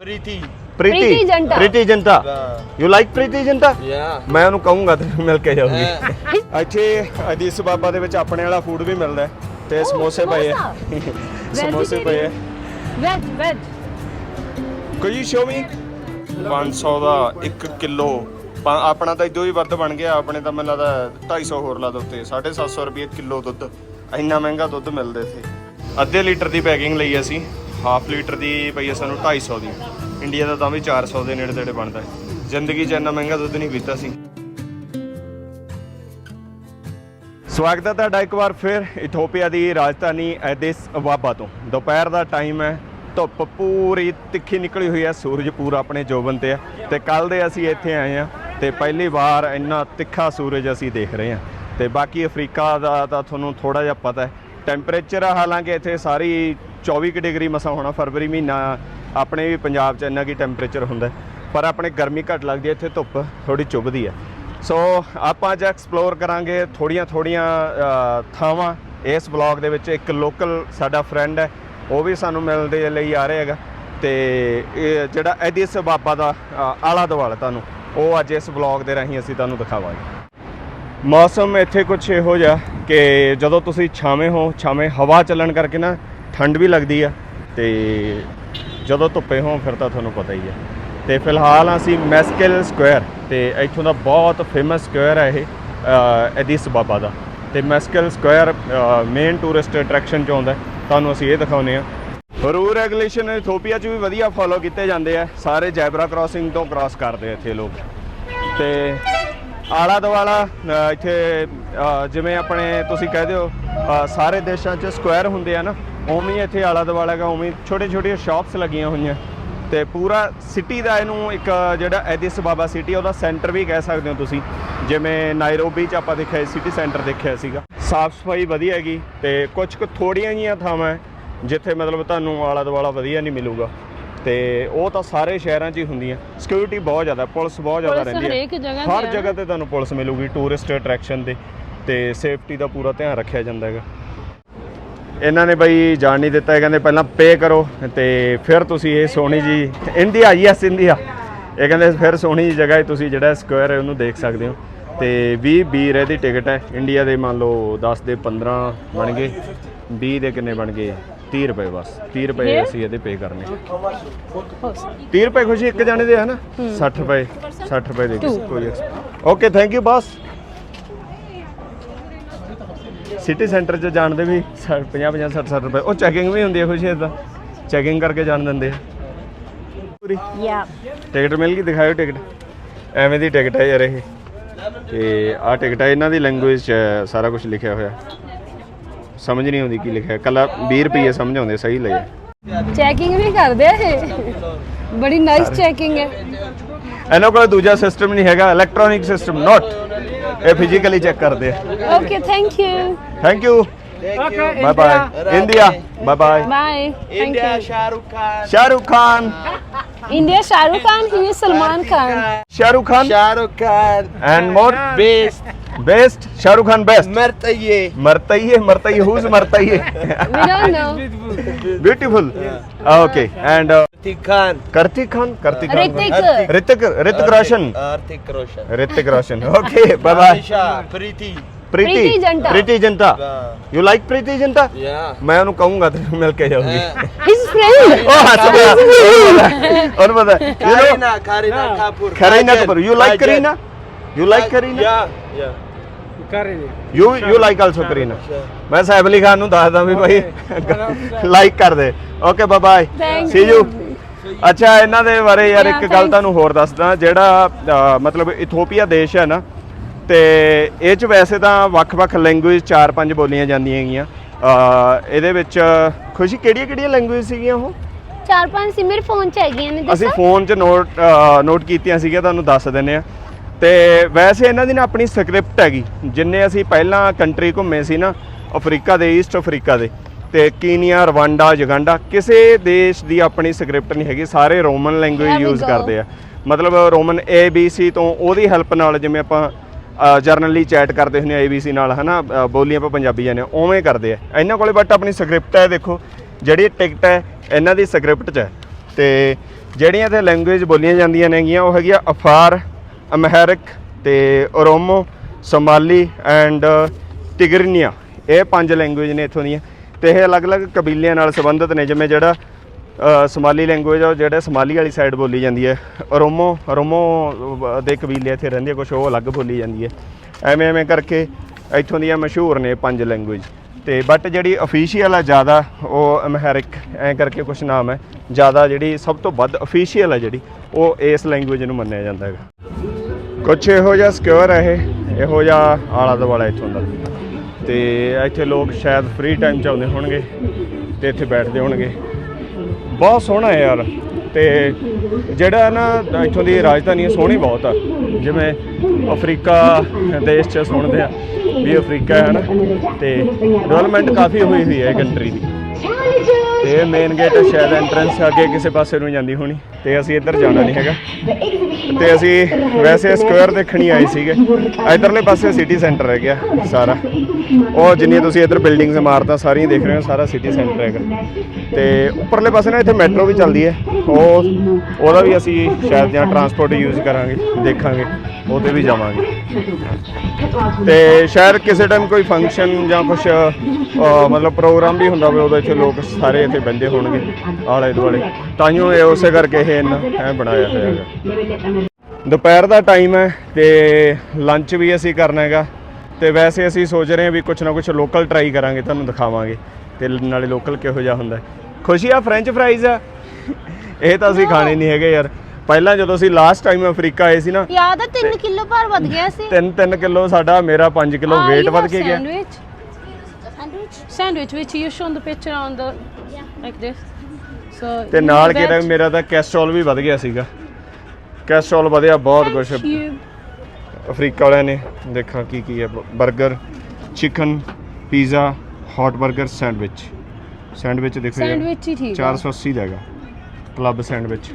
Preeti Preeti Janta. Preeti Janta you like Preeti Janta ਯਾ ਮੈਂ ਉਹਨੂੰ ਕਹੂੰਗਾ ਤੇ ਮਿਲ ਕੇ ਜਾਊਗੀ ਇੱਥੇ ਅਦੀਸ ਬਾਬਾ ਦੇ ਵਿੱਚ ਆਪਣੇ ਵਾਲਾ ਫੂਡ ਵੀ ਮਿਲਦਾ ਹੈ ਤੇ ਸਮੋਸੇ ਪਏ ਆ ਸਮੋਸੇ ਪਏ ਆ ਵੈਜ ਵੈਜ ਕੋਈ ਯੂ ਸ਼ੋ ਮੀ 500 ਦਾ 1 ਕਿਲੋ। ਆਪਣਾ ਤਾਂ ਇਦੋਂ ਹੀ ਵੱਧ ਬਣ ਗਿਆ। ਆਪਣੇ ਤਾਂ ਮੈਨੂੰ ਲੱਗਦਾ 250 ਹੋਰ ਲਾ ਦੋ ਉੱਤੇ। 750 ਰੁਪਏ ਕਿਲੋ ਦੁੱਧ। ਇੰਨਾ ਮਹਿੰਗਾ ਦੁੱਧ ਮਿਲਦਾ ਇੱਥੇ। ਅੱਧੇ ਲੀਟਰ ਦੀ ਪੈਕਿੰਗ ਲਈ ਅਸੀਂ। ਹਾਫ ਲੀਟਰ ਦੀ ਪਈ ਹੈ ਸਾਨੂੰ 250 ਦੀ। ਇੰਡੀਆ ਦਾ ਤਾਂ ਵੀ 400 ਦੇ ਨੇੜੇ ਤੇੜੇ ਬਣਦਾ ਹੈ। ਜ਼ਿੰਦਗੀ 'ਚ ਇੰਨਾ ਮਹਿੰਗਾ ਦੁੱਧ ਨਹੀਂ ਪੀਤਾ ਸੀ। ਸਵਾਗਤ ਹੈ ਤੁਹਾਡਾ ਇੱਕ ਵਾਰ ਫਿਰ ਇਥੋਪੀਆ ਦੀ ਰਾਜਧਾਨੀ ਐਦਿਸ ਅਬਾਬਾ ਤੋਂ। ਦੁਪਹਿਰ ਦਾ ਟਾਈਮ ਹੈ, ਧੁੱਪ ਪੂਰੀ ਤਿੱਖੀ ਨਿਕਲੀ ਹੋਈ ਹੈ, ਸੂਰਜ ਪੂਰਾ ਆਪਣੇ ਜੋਬਨ ਤੇ ਹੈ। ਤੇ ਕੱਲ ਦੇ ਅਸੀਂ ਇੱਥੇ ਆਏ ਹਾਂ ਤੇ ਪਹਿਲੀ ਵਾਰ ਇੰਨਾ ਤਿੱਖਾ ਸੂਰਜ ਅਸੀਂ ਦੇਖ ਰਹੇ ਹਾਂ। ਤੇ ਬਾਕੀ ਅਫਰੀਕਾ ਦਾ ਤਾਂ ਤੁਹਾਨੂੰ ਥੋੜਾ ਜਿਹਾ ਪਤਾ ਹੈ ਟੈਂਪਰੇਚਰ ਹਾਲਾਂਕਿ ਇੱਥੇ ਸਾਰੀ 24 ਕੁ ਡਿਗਰੀ ਮਸਾ ਹੋਣਾ ਫਰਵਰੀ ਮਹੀਨਾ, ਆਪਣੇ ਵੀ ਪੰਜਾਬ 'ਚ ਇੰਨਾ ਕੀ ਟੈਂਪਰੇਚਰ ਹੁੰਦਾ ਪਰ ਆਪਣੇ ਗਰਮੀ ਘੱਟ ਲੱਗਦੀ ਹੈ, ਇੱਥੇ ਧੁੱਪ ਥੋੜੀ ਚੁੱਭਦੀ ਹੈ। ਸੋ ਆਪਾਂ ਅੱਜ ਐਕਸਪਲੋਰ ਕਰਾਂਗੇ ਥੋੜੀਆਂ ਥੋੜੀਆਂ ਥਾਵਾਂ। ਇਸ ਬਲੌਗ ਦੇ ਵਿੱਚ ਇੱਕ ਲੋਕਲ ਸਾਡਾ ਫਰੈਂਡ ਹੈ, ਉਹ ਵੀ ਸਾਨੂੰ ਮਿਲਣ ਦੇ ਲਈ ਆ ਰਿਹਾ ਹੈਗਾ। ਤੇ ਇਹ ਜਿਹੜਾ ਐਡੀਸ ਬਾਬਾ ਦਾ ਆਲਾ ਦੁਆਲਾ ਤੁਹਾਨੂੰ, ਉਹ ਅੱਜ ਇਸ ਬਲੌਗ ਦੇ ਰਾਹੀਂ ਅਸੀਂ ਤੁਹਾਨੂੰ ਦਿਖਾਵਾਂਗੇ। ਮੌਸਮ ਇੱਥੇ ਕੁਝ ਇਹੋ ਜਿਹਾ ਕਿ ਜਦੋਂ ਤੁਸੀਂ ਛਾਵੇਂ ਹੋ ਛਾਵੇਂ ਹਵਾ ਚੱਲਣ ਕਰਕੇ ਨਾ ਠੰਡ ਵੀ ਲੱਗਦੀ ਆ ਤੇ ਜਦੋਂ ਧੁੱਪੇ ਹੋ ਫਿਰ ਤਾਂ ਤੁਹਾਨੂੰ ਪਤਾ ਹੀ ਹੈ ਤੇ ਫਿਲਹਾਲ ਅਸੀਂ ਮੈਸਕਿਲ ਸਕੁਅਰ ਤੇ ਇੱਥੋਂ ਦਾ ਬਹੁਤ ਫੇਮਸ ਸਕੁਅਰ ਹੈ ਇਹ ਅ, ਐਡੀਸ ਬਾਬਾ ਦਾ। ਤੇ Meskel square main tourist attraction ਚ ਆਉਂਦਾ। ਤੁਹਾਨੂੰ ਅਸੀਂ ਇਹ ਦਿਖਾਉਨੇ ਆ ਰੂਲ ਰੈਗੂਲੇਸ਼ਨ ਇਥੋਪੀਆ ਚ ਵੀ ਵਧੀਆ ਫੋਲੋ ਕੀਤੇ ਜਾਂਦੇ ਆ। ਸਾਰੇ ਜੈਬਰਾ ਕ੍ਰਾਸਿੰਗ ਤੋਂ ਕ੍ਰਾਸ ਕਰਦੇ ਇੱਥੇ ਲੋਕ। ਤੇ ਆਲਾ ਦਵਾਲਾ ਇੱਥੇ ਜਿਵੇਂ ਆਪਣੇ ਤੁਸੀਂ ਕਹਦੇ ਹੋ ਸਾਰੇ ਦੇਸ਼ਾਂ 'ਚ ਸਕੁਅਰ ਹੁੰਦੇ ਆ ਨਾ, ਉਵੇਂ ਹੀ ਇੱਥੇ ਆਲਾ ਦਵਾਲਾ ਹੈਗਾ, ਉਵੇਂ ਛੋਟੇ ਛੋਟੀਆਂ ਸ਼ਾਪਸ ਲੱਗੀਆਂ ਹੋਈਆਂ। ਤੇ ਪੂਰਾ ਸਿਟੀ ਦਾ ਇਹਨੂੰ ਇੱਕ ਜਿਹੜਾ ਐਡਿਸ ਬਾਬਾ ਸਿਟੀ ਉਹਦਾ ਸੈਂਟਰ ਵੀ ਕਹਿ ਸਕਦੇ ਹੋ ਤੁਸੀਂ। ਜਿਵੇਂ ਨਾਇਰੋਬੀ 'ਚ ਆਪਾਂ ਦੇਖਿਆ ਸਿਟੀ ਸੈਂਟਰ ਦੇਖਿਆ ਸੀਗਾ। ਸਾਫ਼ ਸਫ਼ਾਈ ਵਧੀਆ ਹੈਗੀ, ਤੇ ਕੁਝ ਕੁ ਥੋੜੀਆਂ ਜੀਆਂ ਥਾਵਾਂ ਹੈ, ਜਿੱਥੇ ਮਤਲਬ ਤੁਹਾਨੂੰ ਆਲਾ ਦਵਾਲਾ ਵਧੀਆ ਨਹੀਂ ਮਿਲੂਗਾ। ਤੇ ਉਹ ਤਾਂ ਸਾਰੇ ਸ਼ਹਿਰਾਂ 'ਚ ਹੀ ਹੁੰਦੀਆਂ। ਸਿਕਿਉਰਿਟੀ ਬਹੁਤ ਜ਼ਿਆਦਾ ਪੁਲਿਸ ਬਹੁਤ ਜ਼ਿਆਦਾ ਪੁਲਿਸ ਰਹਿੰਦੀ ਹੈ। ਹਰੇਕ ਜਗ੍ਹਾ ਤੇ ਹਰ ਹੈ। ਜਗ੍ਹਾ ਤੇ ਤੁਹਾਨੂੰ ਪੁਲਿਸ ਮਿਲੂਗੀ ਟੂਰਿਸਟ ਅਟਰੈਕਸ਼ਨ ਤੇ ਤੇ ਸੇਫਟੀ ਦਾ ਪੂਰਾ ਧਿਆਨ ਰੱਖਿਆ ਜਾਂਦਾ ਹੈਗਾ। ਇਹਨਾਂ ਨੇ ਬਈ ਜਾਣ ਨਹੀਂ ਦਿੱਤਾ ਇਹ ਕਹਿੰਦੇ ਪਹਿਲਾਂ ਪੇ ਕਰੋ ਤੇ ਫਿਰ ਤੁਸੀਂ ਇਹ ਸੋਹਣੀ ਜੀ ਇੰਡੀਆ ਯੈਸ ਇੰਡੀਆ ਇਹ ਕਹਿੰਦੇ ਫਿਰ ਸੋਹਣੀ ਜੀ ਜਗ੍ਹਾ ਹੈ ਤੁਸੀਂ ਜਿਹੜਾ ਸਕੁਅਰ ਹੈ ਉਹਨੂੰ ਦੇਖ ਸਕਦੇ ਹੋ। ਤੇ 20 20 ਇਹਦੀ ਟਿਕਟ ਹੈ ਇੰਡੀਆ ਦੇ ਮੰਨ ਲਓ 10 ਦੇ 15 ਬਣ ਗਏ 20 ਦੇ ਕਿੰਨੇ ਬਣ ਗਏ? 30 ਰੁਪਏ ਬਸ 30 ਰੁਪਏ? ਅਸੀਂ ਇਹਦੇ ਪੇ ਕਰਨੇ। 30 ਰੁਪਏ ਖੁਸ਼ੀ ਇੱਕ ਜਾਣੇ ਦੇ ਹੈ। ਨਾ 60 ਰੁਪਏ 60 ਰੁਪਏ ਦੇ. ਕੋਈ ਓਕੇ ਥੈਂਕ ਯੂ ਬਸ ਸਿਟੀ ਸੈਂਟਰ 'ਚ ਜਾਣ ਦੇ ਵੀ 50 50 60 60 ਰੁਪਏ। ਉਹ ਚੈਕਿੰਗ ਵੀ ਹੁੰਦੀ ਹੈ ਖੁਸ਼ੀ ਇਦਾਂ ਚੈਕਿੰਗ ਕਰਕੇ ਜਾਣ ਦਿੰਦੇ ਆ। ਪੂਰੀ। ਯਾ ਟਿਕਟ ਮਿਲ ਗਈ? ਦਿਖਾਓ ਟਿਕਟ ਐਵੇਂ ਦੀ ਟਿਕਟ ਹੈ ਯਾਰ ਇਹ। ਤੇ ਆਹ ਟਿਕਟ ਹੈ ਇਹਨਾਂ ਦੀ ਲੈਂਗੁਏਜ 'ਚ ਸਾਰਾ ਕੁਝ ਲਿਖਿਆ ਹੋਇਆ। ਸਮਝ ਨਹੀਂ ਆਉਂਦੀ ਕੀ ਲਿਖਿਆ। ਕੱਲਾ 20 ਰੁਪਏ ਸਮਝ ਆਉਂਦੇ ਸਹੀ ਲਏ। ਚੈਕਿੰਗ ਵੀ ਕਰਦੇ ਆ ਇਹ। ਬੜੀ ਨਾਈਸ ਚੈਕਿੰਗ ਹੈ। ਇਹਨਾਂ ਕੋਲ ਦੂਜਾ ਸਿਸਟਮ ਨਹੀਂ ਹੈਗਾ ਇਲੈਕਟ੍ਰੋਨਿਕ ਸਿਸਟਮ ਨਾਟ ਇਹ ਫਿਜ਼ੀਕਲੀ ਚੈੱਕ ਕਰਦੇ ਆ। Okay thank you thank you bye bye India bye bye bye India Shahrukh Khan Shahrukh Khan India Shahrukh Khan, he is Salman Khan. Shahrukh Khan. Shahrukh Khan. And more. Best Shahrukh Khan best मरता ही है मरता ही है मरता ही whose मरता ही है beautiful okay and Kartik Khan Kartik Khan Kartik Khan Hrithik Hrithik Roshan Hrithik Roshan Hrithik Roshan okay bye bye Preity Preity Zinta Preity Zinta you like प्रीति जनता मैं उन्हें कहूँगा तो मिल के जाऊँगी। हिज फ्रेंड ओ हाँ सब और बता Kareena Kareena Kapoor you like Kareena you like Kareena yeah yeah. You you like also Kareena. ਮੈਂ ਸਾਈਬ ਅਲੀ ਖਾਨ ਨੂੰ ਦੱਸਦਾ ਵੀ ਭਾਈ ਲਾਈਕ ਕਰ ਦੇ। Okay bye bye see you you. ਅੱਛਾ ਇਹਨਾਂ ਦੇ ਬਾਰੇ ਯਾਰ ਇੱਕ ਗੱਲ. ਤੁਹਾਨੂੰ ਹੋਰ ਦੱਸਦਾ ਜਿਹੜਾ ਮਤਲਬ ਇਥੋਪੀਆ ਦੇਸ਼ ਹੈ ਨਾ ਤੇ ਇਹ ਚ ਵੈਸੇ ਤਾਂ ਵੱਖ-ਵੱਖ ਲੈਂਗੁਏਜ ਚਾਰ ਪੰਜ ਬੋਲੀਆਂ ਜਾਂਦੀਆਂ ਹੈਗੀਆਂ। ਇਹਦੇ ਵਿੱਚ ਖੁਸ਼ੀ ਕਿਹੜੀਆਂ ਕਿਹੜੀਆਂ ਲੈਂਗੁਏਜ ਸੀਗੀਆਂ ਉਹ? ਚਾਰ ਪੰਜ ਸੀ ਮੇਰੇ ਫੋਨ ਚ ਹੈਗੀਆਂ ਨੇ ਅਸੀਂ ਫੋਨ 'ਚ ਨੋਟ ਨੋਟ ਕੀਤੀਆਂ ਸੀਗੀਆਂ ਤੁਹਾਨੂੰ ਦੱਸ ਦਿੰਨੇ ਆ ਤੇ ਵੈਸੇ ਇਹਨਾਂ ਦੀ ਨਾ ਆਪਣੀ ਸਕ੍ਰਿਪਟ ਹੈਗੀ ਜਿੰਨੇ ਅਸੀਂ ਪਹਿਲਾਂ ਕੰਟਰੀ ਘੁੰਮੇ ਸੀ ਨਾ ਅਫਰੀਕਾ ਦੇ ਈਸਟ ਅਫਰੀਕਾ ਦੇ ਤੇ ਕੀਨੀਆ ਰਵਾਂਡਾ ਯੁਗੰਡਾ ਕਿਸੇ ਦੇਸ਼ ਦੀ ਆਪਣੀ ਸਕ੍ਰਿਪਟ ਨਹੀਂ ਹੈਗੀ ਸਾਰੇ ਰੋਮਨ ਲੈਂਗੁਏਜ ਯੂਜ਼. ਕਰਦੇ ਆ। ਮਤਲਬ ਰੋਮਨ ਏ ਬੀ ਸੀ ਤੋਂ ਉਹਦੀ ਹੈਲਪ ਨਾਲ ਜਿਵੇਂ ਆਪਾਂ ਜਰਨਲੀ ਚੈਟ ਕਰਦੇ ਹੁੰਦੇ ਆ ਏਬੀਸੀ ਨਾਲ ਹਨਾ ਅ, ਬੋਲੀ ਆਪਾਂ ਪੰਜਾਬੀ ਜਾਂਦੇ ਉਵੇਂ ਕਰਦੇ ਆ। ਇਹਨਾਂ ਕੋਲੇ ਬਟ ਆਪਣੀ ਸਕ੍ਰਿਪਟ ਹੈ ਦੇਖੋ ਜਿਹੜੀ ਟਿਕਟ ਹੈ ਇਹਨਾਂ ਦੀ ਸਕ੍ਰਿਪਟ 'ਚ ਹੈ। ਤੇ ਜਿਹੜੀਆਂ ਇੱਥੇ ਲੈਂਗੁਏਜ ਬੋਲੀਆਂ ਜਾਂਦੀਆਂ ਨੇਗੀਆਂ ਉਹ ਹੈਗੀਆਂ ਅਫਾਰ ਅਮਹੈਰਿਕ ਤੇ ਓਰੋਮੋ ਸੋਮਾਲੀ ਐਂਡ ਟਿਗਰੀਨੀਆ ਇਹ ਪੰਜ ਲੈਂਗੁਏਜ ਨੇ ਇੱਥੋਂ ਦੀਆਂ। ਤੇ ਇਹ ਅਲੱਗ-ਅਲੱਗ ਕਬੀਲਿਆਂ ਨਾਲ ਸੰਬੰਧਿਤ ਨੇ, ਜਿਵੇਂ ਜਿਹੜਾ ਸਮਾਲੀ ਲੈਂਗੁਏਜ ਆ, ਉਹ ਜਿਹੜੇ ਸਮਾਲੀ ਵਾਲੀ ਸਾਈਡ ਬੋਲੀ ਜਾਂਦੀ ਹੈ। ਓਰੋਮੋ ਓਰੋਮੋ ਦੇ ਕਬੀਲੇ ਇੱਥੇ ਰਹਿੰਦੇ ਕੁਝ ਉਹ ਅਲੱਗ ਬੋਲੀ ਜਾਂਦੀ ਹੈ। ਐਵੇਂ ਐਵੇਂ ਕਰਕੇ ਇੱਥੋਂ ਦੀਆਂ ਮਸ਼ਹੂਰ ਨੇ ਪੰਜ ਲੈਂਗੁਏਜ ਤੇ ਬਟ ਜਿਹੜੀ ਅਫੀਸ਼ੀਅਲ ਆ ਜ਼ਿਆਦਾ, ਉਹ ਅਮਹੈਰਿਕ, ਐ ਕਰਕੇ ਕੁਝ ਨਾਮ ਹੈ। ਜ਼ਿਆਦਾ ਜਿਹੜੀ ਸਭ ਤੋਂ ਵੱਧ ਅਫੀਸ਼ੀਅਲ ਆ ਜਿਹੜੀ, ਉਹ ਇਸ ਲੈਂਗੁਏਜ ਨੂੰ ਮੰਨਿਆ ਜਾਂਦਾ ਹੈਗਾ। ਕੁਛ ਇਹੋ ਜਿਹਾ ਸਿਕਿਉਰ ਹੈ ਇਹ, ਇਹੋ ਜਿਹਾ ਆਲਾ ਦੁਆਲਾ ਇੱਥੋਂ ਦਾ। ਤੇ ਇੱਥੇ ਲੋਕ ਸ਼ਾਇਦ ਫ੍ਰੀ ਟਾਈਮ ਚ ਆਉਂਦੇ ਹੋਣਗੇ ਤੇ ਇੱਥੇ ਬੈਠਦੇ ਹੋਣਗੇ। ਬਹੁਤ ਸੋਹਣਾ ਹੈ ਯਾਰ। ਤੇ ਜਿਹੜਾ ਨਾ ਇੱਥੋਂ ਦੀ ਰਾਜਧਾਨੀ ਹੈ ਸੋਹਣੀ ਬਹੁਤ ਆ। ਜਿਵੇਂ ਅਫਰੀਕਾ ਦੇਸ਼ ਚ ਸੁਣਦੇ ਆ ਵੀ ਅਫਰੀਕਾ ਹੈ ਨਾ, ਤੇ ਡਿਵੈਲਪਮੈਂਟ ਕਾਫੀ ਹੋਈ ਹੋਈ ਹੈ ਕੰਟਰੀ ਦੀ। ਇਹ ਮੇਨ ਗੇਟ ਸ਼ਾਇਦ ਐਂਟਰੈਂਸ ਅੱਗੇ ਕਿਸੇ ਪਾਸੇ ਨੂੰ ਜਾਂਦੀ ਹੋਣੀ, ਤੇ ਅਸੀਂ ਇੱਧਰ ਜਾਣਾ ਨਹੀਂ ਹੈਗਾ। ਤੇ ਅਸੀਂ ਵੈਸੇ ਸਕੁਅਰ ਦੇਖਣੀ ਆਏ ਸੀਗੇ। ਇਧਰਲੇ ਪਾਸੇ ਸਿਟੀ ਸੈਂਟਰ ਹੈ ਗਿਆ ਸਾਰਾ। ਉਹ ਜਿੰਨੀ ਤੁਸੀਂ ਇੱਧਰ ਬਿਲਡਿੰਗਸ ਇਮਾਰਤਾਂ ਸਾਰੀਆਂ ਦੇਖ ਰਹੇ ਹੋ, ਸਾਰਾ ਸਿਟੀ ਸੈਂਟਰ ਹੈਗਾ। ਤੇ ਉੱਪਰਲੇ ਪਾਸੇ ਨਾ ਇੱਥੇ ਮੈਟਰੋ ਵੀ ਚੱਲਦੀ ਹੈ। ਉਹ, ਉਹਦਾ ਵੀ ਅਸੀਂ ਸ਼ਾਇਦ ਜਾਂ ਟਰਾਂਸਪੋਰਟ ਯੂਜ਼ ਕਰਾਂਗੇ, ਦੇਖਾਂਗੇ ਉਹਦੇ ਵੀ ਜਾਵਾਂਗੇ। ਤੇ ਸ਼ਾਇਦ ਕਿਸੇ ਟਾਈਮ ਕੋਈ ਫੰਕਸ਼ਨ ਜਾਂ ਕੁਝ ਮਤਲਬ ਪ੍ਰੋਗਰਾਮ ਵੀ ਹੁੰਦਾ ਹੋਵੇ, ਉਹਦੇ ਇੱਥੇ ਲੋਕ ਸਾਰੇ ਇੱਥੇ ਬੰਦੇ ਹੋਣਗੇ ਆਲੇ ਦੁਆਲੇ। ਤਾਂਹੀਓ ਇਹ ਉਸੇ ਕਰਕੇ ਇਹ ਇੰਨਾ ਐ ਬਣਾਇਆ ਹੋਇਆ ਹੈਗਾ। ਦੁਪਹਿਰ ਦਾ ਟਾਈਮ ਹੈ ਤੇ ਲੰਚ ਵੀ ਅਸੀਂ ਕਰਨਾ ਹੈਗਾ। ਤੇ ਵੈਸੇ ਅਸੀਂ ਸੋਚ ਰਹੇ ਹਾਂ ਵੀ ਕੁਝ ਨਾ ਕੁਝ ਲੋਕਲ ਟਰਾਈ ਕਰਾਂਗੇ ਤੁਹਾਨੂੰ ਦਿਖਾਵਾਂਗੇ। ਤੇ ਨਾਲੇ ਲੋਕਲ ਕਿਹੋ ਜਿਹਾ ਹੁੰਦਾ ਹੈ। ਖੁਸ਼ੀ ਆ ਫ੍ਰੈਂਚ ਫਰਾਈਜ਼ ਆ? ਇਹ ਤਾਂ ਅਸੀਂ ਖਾਣੇ ਨਹੀਂ ਹੈਗੇ ਯਾਰ। ਪਹਿਲਾਂ ਜਦੋਂ ਅਸੀਂ ਲਾਸਟ ਟਾਈਮ ਅਫਰੀਕਾ ਆਏ ਸੀ ਨਾ ਯਾਦ ਆ 3 ਕਿਲੋ ਭਾਰ ਵੱਧ ਗਿਆ ਸੀ। 3-3 ਕਿਲੋ ਸਾਡਾ ਮੇਰਾ 5 ਕਿਲੋ weight ਵੱਧ ਕੇ ਗਿਆ? Sandwich? Sandwich, which you shown the picture on the like this. So ਤੇ ਨਾਲ that. ਮੇਰਾ ਤਾਂ ਕੈਸਟਰੋਲ ਵੀ ਵਧ ਗਿਆ ਸੀਗਾ। ਕੈਸਟਰੋਲ ਵਧਿਆ ਬਹੁਤ ਕੁਝ. ਅਫਰੀਕਾ ਵਾਲਿਆਂ ਨੇ ਦੇਖਾਂ ਕੀ ਕੀ ਹੈ। 버ਗਰ chicken pizza hot 버ਗਰ sandwich sandwich ਦੇਖੋ ਯਾਰ Sandwich ਹੀ ਠੀਕ ਆ। 480 ਦਾ ਹੈਗਾ। ਕਲੱਬ ਸੈਂਡਵਿਚ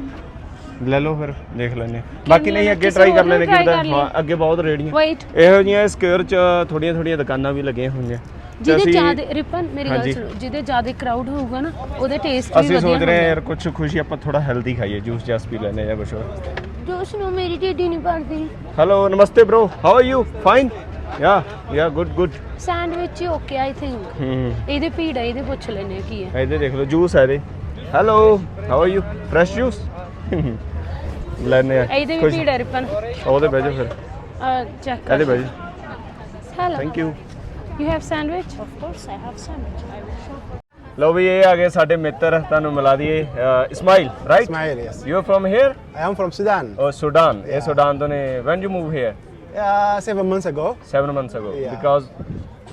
ਲੈ ਲਓ ਫਿਰ ਦੇਖ ਲੈਨੇ ਬਾਕੀ ਨਹੀਂ ਅੱਗੇ ਕਿਸੇ ਟਰਾਈ ਹੋਰ ਕਰ ਨੂੰ ਲੈਨੇ try ਕਿਦਾਂ? ਕਰ ਲਈ। ਹਾਂ ਅੱਗੇ ਬਹੁਤ ਰੇੜੀਆਂ। Wait. ਇਹੋ ਜਿਹੀਆਂ ਸਕੁਅਰ ਚ ਥੋੜੀਆਂ ਥੋੜੀਆਂ ਦੁਕਾਨਾਂ ਵੀ ਲੱਗੀਆਂ ਹੋਈਆਂ। ਜਿਹਦੇ ਅਸੀਂ- ਜ਼ਿਆਦਾ ਰਿਪਨ ਮੇਰੀ ਗੱਲ। ਸੁਣੋ ਜਿਹਦੇ ਜ਼ਿਆਦਾ ਕਰਾਊਡ ਹੋਊਗਾ ਨਾ ਉਹਦੇ ਟੇਸਟ ਵੀ ਅਸੀਂ ਵਧੀਆ ਸੋਚ ਰਹੇ ਯਾਰ ਕੁਝ ਖੁਸ਼ੀ ਆਪਾਂ ਥੋੜਾ ਹੈਲਦੀ ਖਾਈਏ ਜੂਸ ਜਾਸ ਪੀ ਲੈਨੇ ਜਾਂ ਕੁਝ ਹੋਰ। ਜੋਸ਼ ਨੂੰ ਮੇਰੀ ਢਿੱਡੀ ਨਹੀਂ ਭਰਦੀ ਹੈਲੋ ਨਮਸਤੇ bro how are you fine yeah yeah good good sandwich he okay I think ਹੂੰ। ਇਹਦੇ ਭੀੜ ਹੈ ਇਹਦੇ ਪੁੱਛ ਲੈਨੇ ਕੀ ਹੈ। ਇਹਦੇ ਦੇਖ ਲਓ ਜੂਸ ਹੈ ਇਹਦੇ। Hello how are you fresh juice ਲੈਨੇ ਆ ਇਹਦੇ ਵੀ ਭੀੜ ਹੈ ਰਿਪਨ। ਉਹਦੇ ਬਹਿ ਜਾਓ ਫਿਰ। ਚੈੱਕ ਇਹਦੇ ਬਹਿ ਜਾਓ। Hello thank you You have sandwich of course I have sandwich I will show ਲਓ ਵੀ ਇਹ ਆ ਗਏ ਸਾਡੇ ਮਿੱਤਰ ਤੁਹਾਨੂੰ ਮਿਲਾ ਦਈਏ ਅ, Ismail right Ismail, yes. You are from here I am from Sudan. ਔਰ ਸੁਡਾਨ ਇਹ ਸੁਡਾਨ ਤੋਂ ਨੇ when you move here Uh, seven months ago, 7 months ago Yeah. Because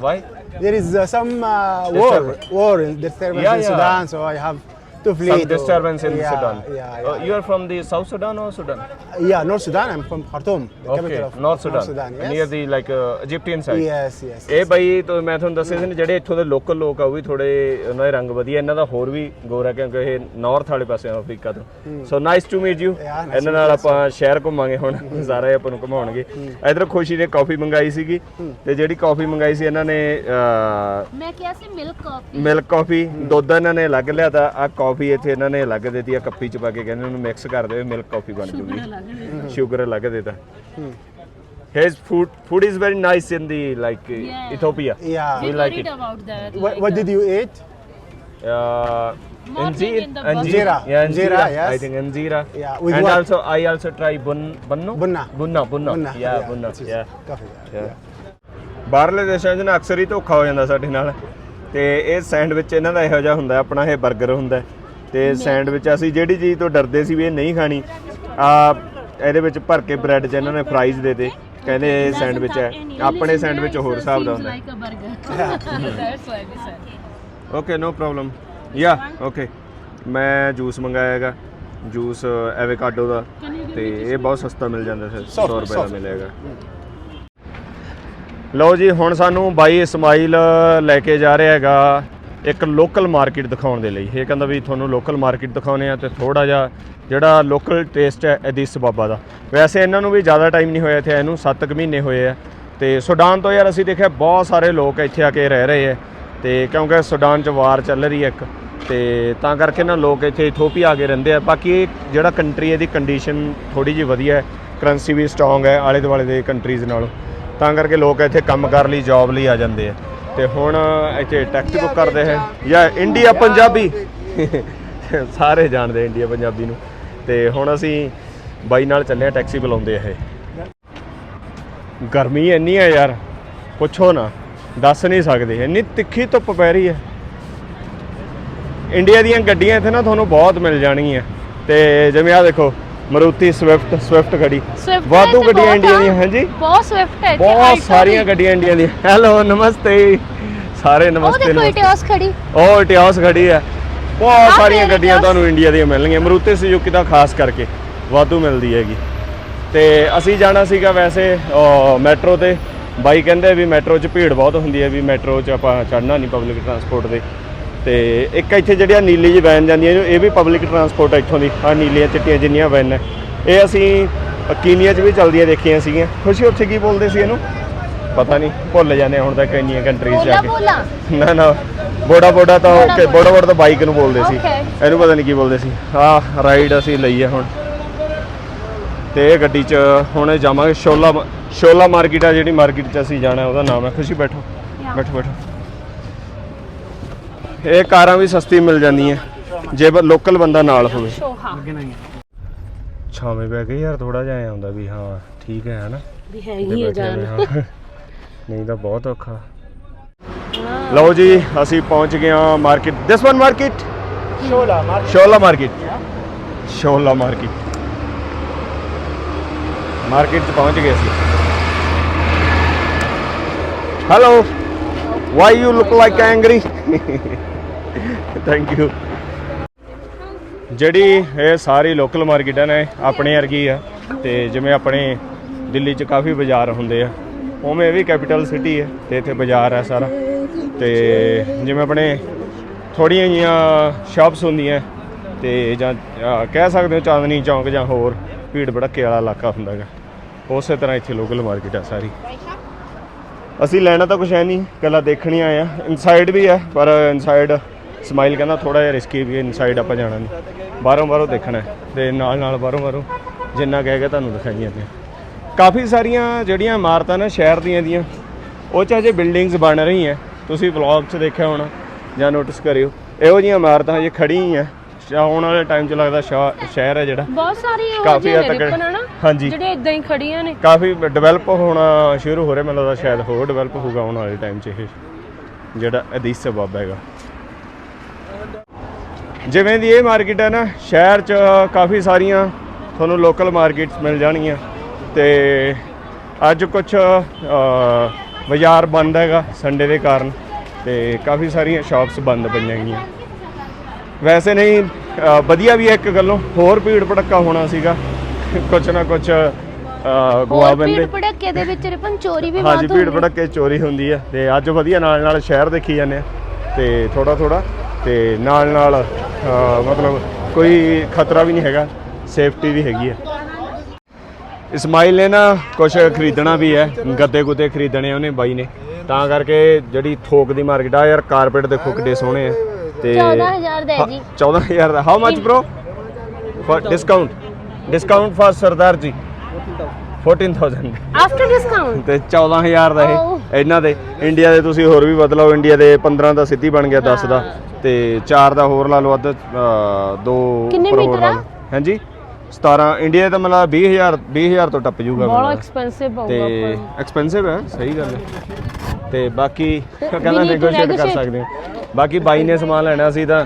why there is uh, some uh, war, Disturbance. war in disturbance Yeah, in yeah. Sudan, so I have to flee. some to- disturbance in yeah, Sudan. Yeah, Uh, yeah. you are from the South Sudan or Sudan? yeah, North Sudan. I'm from Khartoum, the Okay, capital of North Sudan. Sudan yes. Near the like uh, Egyptian side. Yes, yes. ਇਹ ਬਈ ਤੋਂ ਮੈਂ ਤੁਹਾਨੂੰ ਦੱਸਿਆ ਸੀ ਨਾ ਜਿਹੜੇ ਇੱਥੋਂ ਦੇ ਲੋਕਲ ਲੋਕ ਆ ਉਹ ਵੀ ਥੋੜੇ ਉਹਨਾਂ ਦੇ ਰੰਗ ਵਧੀਆ ਇਹਨਾਂ ਦਾ ਹੋਰ ਵੀ ਗੋਰਾ ਕਿਉਂਕਿ ਇਹ ਨਾਰਥ ਵਾਲੇ ਪਾਸੇ ਆ ਅਫਰੀਕਾ ਤੋਂ so nice to meet you Yeah, nice ਇਹਨਾਂ ਨਾਲ ਆਪਾਂ ਸ਼ਹਿਰ ਘੁੰਮਾਂਗੇ ਹੁਣ ਸਾਰੇ ਆਪਾਂ ਨੂੰ ਘੁਮਾਉਣਗੇ ਇਧਰ ਖੁਸ਼ੀ ਨੇ ਕਾਫੀ ਮੰਗਾਈ ਸੀਗੀ ਤੇ ਜਿਹੜੀ ਕਾਫੀ ਮੰਗਾਈ ਸੀ ਇਹਨਾਂ ਨੇ ਮੈਂ ਕਿਹਾ ਸੀ ਮਿਲਕ ਕਾਫੀ ਮਿਲਕ ਕਾਫੀ ਦੁੱਧ ਇਹਨਾਂ ਨੇ ਅਲੱਗ ਲਿਆ ਤਾਂ ਆ ਕਾਫੀ ਇੱਥੇ ਇਹਨਾਂ ਨੇ ਅਲੱਗ ਦਿੱਤੀ ਆ ਕੱਪੀ ਚ ਪਾ ਕੇ ਕਹਿੰਦੇ ਉਹਨੂੰ ਮਿਕਸ ਕਰ ਦਿਓ ਮਿਲਕ ਕਾਫੀ ਬਣ ਜੂਗੀ ਸ਼ੂਗਰ ਅਲੱਗ ਦਿੱਤਾ His food food is very nice in the like uh, Yeah. Ethiopia. Yeah. We We like worried it. about that. What, like, what did you eat? Uh, Morning Anjeer, in the bus. Anjeera. Yeah, Anjeera, Anjeera, yes. I think Anjeera. Yeah, with and what? also I also try bun, bunno? Bunna. Bunna, bunna. Bunna, Yeah, yeah, bunna. which is Yeah. coffee, yeah, yeah. ਬਾਹਰਲੇ ਦੇਸ਼ਾਂ 'ਚ ਨਾ ਅਕਸਰ ਹੀ ਧੋਖਾ ਹੋ ਜਾਂਦਾ ਸਾਡੇ ਨਾਲ ਤੇ ਇਹ ਸੈਂਡਵਿਚ ਇਹਨਾਂ ਦਾ ਇਹੋ ਜਿਹਾ ਹੁੰਦਾ ਆਪਣਾ ਇਹ 버ਗਰ ਹੁੰਦਾ ਤੇ ਸੈਂਡਵਿਚ ਅਸੀਂ ਜਿਹੜੀ ਚੀਜ਼ ਤੋਂ ਡਰਦੇ ਸੀ ਵੀ ਇਹ ਨਹੀਂ ਖਾਣੀ ਆ ਇਹਦੇ ਵਿੱਚ ਭਰ ਕੇ ਬ੍ਰੈਡ 'ਚ ਇਹਨਾਂ ਨੇ ਫਰਾਈਜ਼ ਦੇ ਦੇ ਕਹਿੰਦੇ ਇਹ ਸੈਂਡਵਿਚ ਹੈ। ਆਪਣੇ ਸੈਂਡਵਿਚ ਹੋਰ ਹਿਸਾਬ ਦਾ ਹੁੰਦਾ। Okay no problem yeah okay ਮੈਂ ਜੂਸ ਮੰਗਾਇਆ ਹੈਗਾ। ਜੂਸ ਐਵੋਕਾਡੋ ਦਾ। ਤੇ ਇਹ ਬਹੁਤ ਸਸਤਾ ਮਿਲ ਜਾਂਦਾ ਹੈ 100 ਰੁਪਏ ਦਾ ਮਿਲੇਗਾ ਲਓ ਜੀ ਹੁਣ ਸਾਨੂੰ ਬਾਈ ਇਸਮਾਈਲ ਲੈ ਕੇ ਜਾ ਰਿਹਾ ਹੈਗਾ। ਇੱਕ ਲੋਕਲ ਮਾਰਕੀਟ ਦਿਖਾਉਣ ਦੇ ਲਈ। ਇਹ ਕਹਿੰਦਾ ਵੀ ਤੁਹਾਨੂੰ ਲੋਕਲ ਮਾਰਕੀਟ ਦਿਖਾਉਣੇ ਆ ਤੇ ਥੋੜਾ ਜਿਹਾ ਜਿਹੜਾ ਲੋਕਲ ਟੇਸਟ ਹੈ ਅਦੀਸ ਬਾਬਾ ਦਾ। ਵੈਸੇ ਇਹਨਾਂ ਨੂੰ ਵੀ ਜ਼ਿਆਦਾ ਟਾਈਮ ਨਹੀਂ ਹੋਇਆ ਇੱਥੇ, ਇਹਨੂੰ 7 ਕੁ ਮਹੀਨੇ ਹੋਏ ਆ। ਤੇ ਸੁਡਾਨ ਤੋਂ ਯਾਰ ਅਸੀਂ ਦੇਖਿਆ ਬਹੁਤ ਸਾਰੇ ਲੋਕ ਇੱਥੇ ਆ ਕੇ ਰਹਿ ਰਹੇ ਆ। ਤੇ ਕਿਉਂਕਿ ਸੁਡਾਨ 'ਚ ਵਾਰ ਚੱਲ ਰਹੀ ਹੈ ਇੱਕ, ਤੇ ਤਾਂ ਕਰਕੇ ਨਾ ਲੋਕ ਇੱਥੇ ਇਥੋਪੀਆ ਆ ਕੇ ਰਹਿੰਦੇ ਆ। ਬਾਕੀ ਇਹ ਜਿਹੜਾ ਕੰਟਰੀ ਇਹਦੀ ਕੰਡੀਸ਼ਨ ਥੋੜੀ ਜਿਹੀ ਵਧੀਆ ਹੈ। ਕਰੰਸੀ ਵੀ ਸਟਰੋਂਗ ਹੈ ਆਲੇ ਦੁਆਲੇ ਦੇ ਕੰਟਰੀਜ਼ ਨਾਲੋਂ। ਤਾਂ ਕਰਕੇ ਲੋਕ ਇੱਥੇ ਕੰਮ ਕਰ ਲਈ ਜੌਬ ਲਈ ਆ ਜਾਂਦੇ ਆ। ਤੇ ਹੁਣ ਇੱਥੇ ਟੈਕਸੀ ਬੁੱਕ ਕਰਦੇ ਹੈ। ਜਾਂ ਇੰਡੀਆ ਪੰਜਾਬੀ। ਸਾਰੇ ਜਾਣਦੇ ਇੰਡੀਆ ਪੰਜਾਬੀ ਨੂੰ। ਤੇ ਹੁਣ ਅਸੀਂ ਬਾਈ ਨਾਲ ਚੱਲੇ ਆ ਟੈਕਸੀ ਬੁਲਾਉਂਦੇ ਆ ਇਹ। ਗਰਮੀ ਇੰਨੀ ਹੈ ਯਾਰ ਪੁੱਛੋ ਨਾ ਦੱਸ ਨਹੀਂ ਸਕਦੇ। ਇੰਨੀ ਤਿੱਖੀ ਧੁੱਪ ਪੈ ਰਹੀ ਹੈ। ਇੰਡੀਆ ਦੀਆਂ ਗੱਡੀਆਂ ਇੱਥੇ ਨਾ ਤੁਹਾਨੂੰ ਬਹੁਤ ਮਿਲ ਜਾਣਗੀਆਂ। ਤੇ ਜਿਵੇਂ ਆ ਦੇਖੋ ਮਰੂਤੀ ਸਵਿਫਟ ਸਵਿਫਟ ਗੱਡੀ। Swift ਵਾਧੂ ਗੱਡੀਆਂ ਬਹੁਤ ਇੰਡੀਆ ਆ। ਦੀਆਂ ਹਾਂਜੀ? ਬਹੁਤ ਸਵਿਫਟ ਹੈ ਇੱਥੇ, ਬਹੁਤ ਸਾਰੀਆਂ ਵੀ। ਗੱਡੀਆਂ ਇੰਡੀਆ ਦੀਆਂ। ਹੈਲੋ ਨਮਸਤੇ। ਸਾਰੇ ਉਹ ਨਮਸਤੇ ਦੇਖੋ ਨਮਸਤੇ। ਇਟਿਆਸ ਖੜੀ। ਉਹ ਇਟਿਹਾਸ ਖੜੀ ਹੈ। ਬਹੁਤ ਆਹ ਸਾਰੀਆਂ ਮੇਰੇ ਗੱਡੀਆਂ Etios। ਤੁਹਾਨੂੰ ਇੰਡੀਆ ਦੀਆਂ ਮਿਲਣਗੀਆਂ। ਮਰੂਤੀ ਸੁਜ਼ੂਕੀ ਦਾ ਖਾਸ ਕਰਕੇ ਵਾਧੂ ਮਿਲਦੀ ਹੈਗੀ। ਤੇ ਅਸੀਂ ਜਾਣਾ ਸੀਗਾ ਵੈਸੇ ਮੈਟਰੋ ਤੇ। ਬਾਈ ਕਹਿੰਦੇ ਵੀ ਮੈਟਰੋ 'ਚ ਭੀੜ ਬਹੁਤ ਹੁੰਦੀ ਹੈ ਵੀ ਮੈਟਰੋ 'ਚ ਆਪਾਂ ਚੜਨਾ ਨਹੀਂ ਪਬਲਿਕ ਟਰਾਂਸਪੋਰਟ ਦੇ ਤੇ ਇੱਕ ਇੱਥੇ ਜਿਹੜੀਆਂ ਨੀਲੀ ਜਿਹੀ ਵੈਨ ਜਾਂਦੀਆਂ ਨੇ ਇਹ ਵੀ ਪਬਲਿਕ ਟਰਾਂਸਪੋਰਟ ਹੈ ਇੱਥੋਂ ਦੀ। ਆ ਨੀਲੀਆਂ ਚਿੱਟੀਆਂ ਜਿੰਨੀਆਂ ਵੈਨ ਨੇ। ਇਹ ਅਸੀਂ ਕੀਨੀਆ 'ਚ ਵੀ ਚੱਲਦੀਆਂ ਦੇਖੀਆਂ ਸੀਗੀਆਂ। ਖੁਸ਼ੀ ਉੱਥੇ ਕੀ ਬੋਲਦੇ ਸੀ ਇਹਨੂੰ? ਪਤਾ ਨਹੀਂ ਭੁੱਲ ਜਾਂਦੇ ਹੁਣ ਤੱਕ ਇੰਨੀਆਂ ਕੰਟਰੀਜ਼ ਜਾ ਕੇ। ਨਾ ਨਾ ਬੋੜਾ ਬੋੜਾ ਤਾਂ ਓਕੇ ਬੋੜਾ ਬੋੜਾ। ਤਾਂ ਬਾਈਕ ਨੂੰ ਬੋਲਦੇ ਸੀ. ਇਹਨੂੰ ਪਤਾ ਨਹੀਂ ਕੀ ਬੋਲਦੇ ਸੀ। ਆਹ ਰਾਈਡ ਅਸੀਂ ਲਈ ਹੈ ਹੁਣ। ਤੇ ਇਹ ਗੱਡੀ 'ਚ ਹੁਣ ਜਾਵਾਂਗੇ। ਸ਼ੋਲਾ ਸ਼ੋਲਾ ਮਾਰਕੀਟ ਆ ਜਿਹੜੀ ਮਾਰਕੀਟ 'ਚ ਅਸੀਂ ਜਾਣਾ ਉਹਦਾ ਨਾਮ ਹੈ। ਖੁਸ਼ੀ ਬੈਠੋ. ਬੈਠੋ ਬੈਠੋ। ਇਹ ਕਾਰਾਂ ਵੀ ਸਸਤੀ ਮਿਲ ਜਾਂਦੀਆਂ। ਜੇ ਲੋਕਲ ਬੰਦਾ ਨਾਲ ਹੋਵੇ। ਛਾਵੇਂ ਬਹਿ ਕੇ ਯਾਰ ਥੋੜਾ ਜਿਹਾ ਐਂ ਆਉਂਦਾ ਵੀ ਹਾਂ ਠੀਕ ਹੈ ਹਨਾ? ਵੀ ਹੈ ਹੀ ਹੈ ਜਾਨ। ਨਹੀਂ ਤਾਂ ਬਹੁਤ ਔਖਾ। ਲਓ ਜੀ ਅਸੀਂ ਪਹੁੰਚ ਗਏ ਹਾਂ market this one market Shola, market. Shola market Shola market market 'ਚ ਪਹੁੰਚ ਗਏ ਅਸੀਂ। Hello why you look like angry thank you ਜਿਹੜੀ ਇਹ ਸਾਰੀ ਲੋਕਲ ਮਾਰਕੀਟਾਂ ਨੇ, ਇਹ ਆਪਣੇ ਵਰਗੀ ਆ ਤੇ ਜਿਵੇਂ ਆਪਣੇ ਦਿੱਲੀ 'ਚ ਕਾਫੀ ਬਾਜ਼ਾਰ ਹੁੰਦੇ ਆ, ਉਵੇਂ ਇਹ ਵੀ ਕੈਪੀਟਲ ਸਿਟੀ ਹੈ ਤੇ ਇੱਥੇ ਬਾਜ਼ਾਰ ਹੈ ਸਾਰਾ। ਤੇ ਜਿਵੇਂ ਆਪਣੇ ਥੋੜੀਆਂ ਜੀਆਂ ਸ਼ਾਪਸ ਹੁੰਦੀਆਂ, ਤੇ ਜਾਂ ਕਹਿ ਸਕਦੇ ਹੋ ਚਾਂਦਨੀ ਚੌਂਕ ਜਾਂ ਹੋਰ ਭੀੜ ਭੜੱਕੇ ਵਾਲਾ ਇਲਾਕਾ ਹੁੰਦਾ ਹੈਗਾ ਉਸੇ ਤਰ੍ਹਾਂ ਇੱਥੇ ਲੋਕਲ ਮਾਰਕੀਟ ਆ ਸਾਰੀ। ਅਸੀਂ ਲੈਣਾ ਤਾਂ ਕੁਛ ਹੈ ਨਹੀਂ ਕੱਲਾ ਦੇਖਣੀ ਆਏ ਆ। ਇਨਸਾਈਡ ਵੀ ਹੈ ਪਰ ਇਨਸਾਈਡ ਸਮਾਈਲ ਕਹਿੰਦਾ ਥੋੜਾ ਜਿਹਾ ਰਿਸਕੀ ਵੀ ਹੈ ਇਨਸਾਈਡ ਆਪਾਂ ਜਾਣਾ ਨਹੀਂ ਬਾਹਰੋਂ ਬਾਹਰੋਂ ਦੇਖਣਾ ਹੈ ਤੇ ਨਾਲ ਨਾਲ ਬਾਹਰੋਂ ਬਾਹਰੋਂ ਜਿੰਨਾ ਕਹੇਗਾ ਤੁਹਾਨੂੰ ਦਿਖਾਈਆਂ ਤੇ। ਕਾਫੀ ਸਾਰੀਆਂ ਜਿਹੜੀਆਂ ਇਮਾਰਤਾਂ ਨੇ ਸ਼ਹਿਰ ਦੀਆਂ ਦੀਆਂ ਉਹ 'ਚ ਅਜੇ ਬਿਲਡਿੰਗਸ ਬਣ ਰਹੀਆਂ ਤੁਸੀਂ ਵਲੌਗ 'ਚ ਦੇਖਿਆ ਹੋਣਾ ਜਾਂ ਨੋਟਿਸ ਕਰਿਓ। ਇਹੋ ਜਿਹੀਆਂ ਇਮਾਰਤਾਂ ਹਜੇ ਖੜੀਆਂ ਹੀ ਆ ਆਉਣ ਵਾਲੇ ਟਾਈਮ 'ਚ ਲੱਗਦਾ ਸ਼ਹਿਰ ਹੈ ਜਿਹੜਾ। ਬਹੁਤ ਸਾਰੀ ਕਾਫੀ ਹੱਦ ਤੱਕ- ਹਾਂਜੀ। ਜਿਹੜੇ ਇਦਾਂ ਹੀ ਖੜੀਆਂ ਨੇ। ਕਾਫੀ ਡਿਵੈਲਪ ਹੋਣਾ ਸ਼ੁਰੂ ਹੋ ਰਿਹਾ ਮੈਨੂੰ ਲੱਗਦਾ ਸ਼ਾਇਦ ਹੋਰ ਡਿਵੈਲਪ ਹੋਊਗਾ ਆਉਣ ਵਾਲੇ ਟਾਈਮ 'ਚ ਇਹ। ਜਿਹੜਾ ਅਦੀਸ ਬਾਬਾ ਹੈਗਾ। ਜਿਵੇਂ ਦੀ ਇਹ ਮਾਰਕੀਟ ਹੈ ਨਾ ਸ਼ਹਿਰ 'ਚ ਕਾਫੀ ਸਾਰੀਆਂ ਤੁਹਾਨੂੰ ਲੋਕਲ ਮਾਰਕੀਟਸ ਮਿਲ ਜਾਣਗੀਆਂ। ਤੇ ਅੱਜ ਕੁਝ ਬਾਜ਼ਾਰ ਬੰਦ ਹੈਗਾ ਸੰਡੇ ਦੇ ਕਾਰਨ ਤੇ ਕਾਫੀ ਸਾਰੀਆਂ ਸ਼ਾਪਸ ਬੰਦ ਪਈਆਂ ਗਈਆਂ ਵੈਸੇ ਨਹੀਂ ਵਧੀਆ ਵੀ ਹੈ ਇੱਕ ਗੱਲੋਂ ਹੋਰ ਭੀੜ ਭੜੱਕਾ ਹੋਣਾ ਸੀਗਾ। ਕੁਝ ਨਾ ਕੁਝ ਗਵਾ ਬੰਦੇ ਭੀੜ ਭੜੱਕੇ ਦੇ ਵਿੱਚ ਰਿਪਨ ਚੋਰੀ ਵੀ ਹਾਂਜੀ ਭੀੜ ਭੜੱਕੇ ਚੋਰੀ ਹੁੰਦੀ ਆ ਤੇ ਅੱਜ ਵਧੀਆ ਨਾਲ ਨਾਲ ਸ਼ਹਿਰ ਦੇਖੀ ਜਾਂਦੇ ਆ। ਤੇ ਥੋੜਾ ਥੋੜਾ ਤੇ ਨਾਲ ਨਾਲ ਮਤਲਬ ਕੋਈ ਖਤਰਾ ਵੀ ਨਹੀਂ ਹੈਗਾ ਸੇਫਟੀ ਵੀ ਹੈਗੀ ਆ ਇਸਮਾਈਲ ਨੇ ਨਾ ਕੁਝ ਖਰੀਦਣਾ ਵੀ ਹੈ ਗੱਦੇ ਗੁੱਦੇ ਖਰੀਦਣੇ ਉਹਨੇ ਬਾਈ ਨੇ। ਤਾਂ ਕਰਕੇ ਜਿਹੜੀ ਥੋਕ ਦੀ ਮਾਰਕੀਟ ਆ ਯਾਰ ਕਾਰਪੇਟ ਦੇਖੋ ਕਿੱਡੇ ਸੋਹਣੇ ਆ। ਤੇ 14000 ਦਾ ਹੈ ਜੀ 14000 ਦਾ। How much bro? For discount discount for Sardar ji 14000 after discount ਤੇ 14000 ਦਾ Oh. ਇਹ ਇਹਨਾਂ ਦੇ ਇੰਡੀਆ ਦੇ ਤੁਸੀਂ ਹੋਰ ਵੀ ਬਦਲਾਓ ਇੰਡੀਆ ਦੇ 15 ਦਾ ਸਿੱਧੀ ਬਣ ਗਿਆ 10 ਦਾ। ਤੇ 4 ਦਾ ਹੋਰ ਲਾ ਲਓ ਅੱਧ 2 ਕਿੰਨੇ ਮੀਟਰ ਆ? ਹਾਂਜੀ? 17 ਇੰਡੀਆ ਦਾ ਮਤਲਬ 20000 20000 ਤੋਂ ਟੱਪ ਬਹੁਤ ਮੈਨੂੰ ਐਕਸਪੈਂਸਿਵ ਤੇ ਹੈ ਸਹੀ ਗੱਲ ਹੈ। ਤੇ ਬਾਕੀ ਕਹਿੰਦਾ ਨੈਗੋਸ਼ੀਏਟ ਕਰ. ਸਕਦੇ ਹਾਂ। ਬਾਕੀ ਬਾਈ ਨੇ ਸਮਾਨ ਲੈਣਾ ਸੀ ਤਾਂ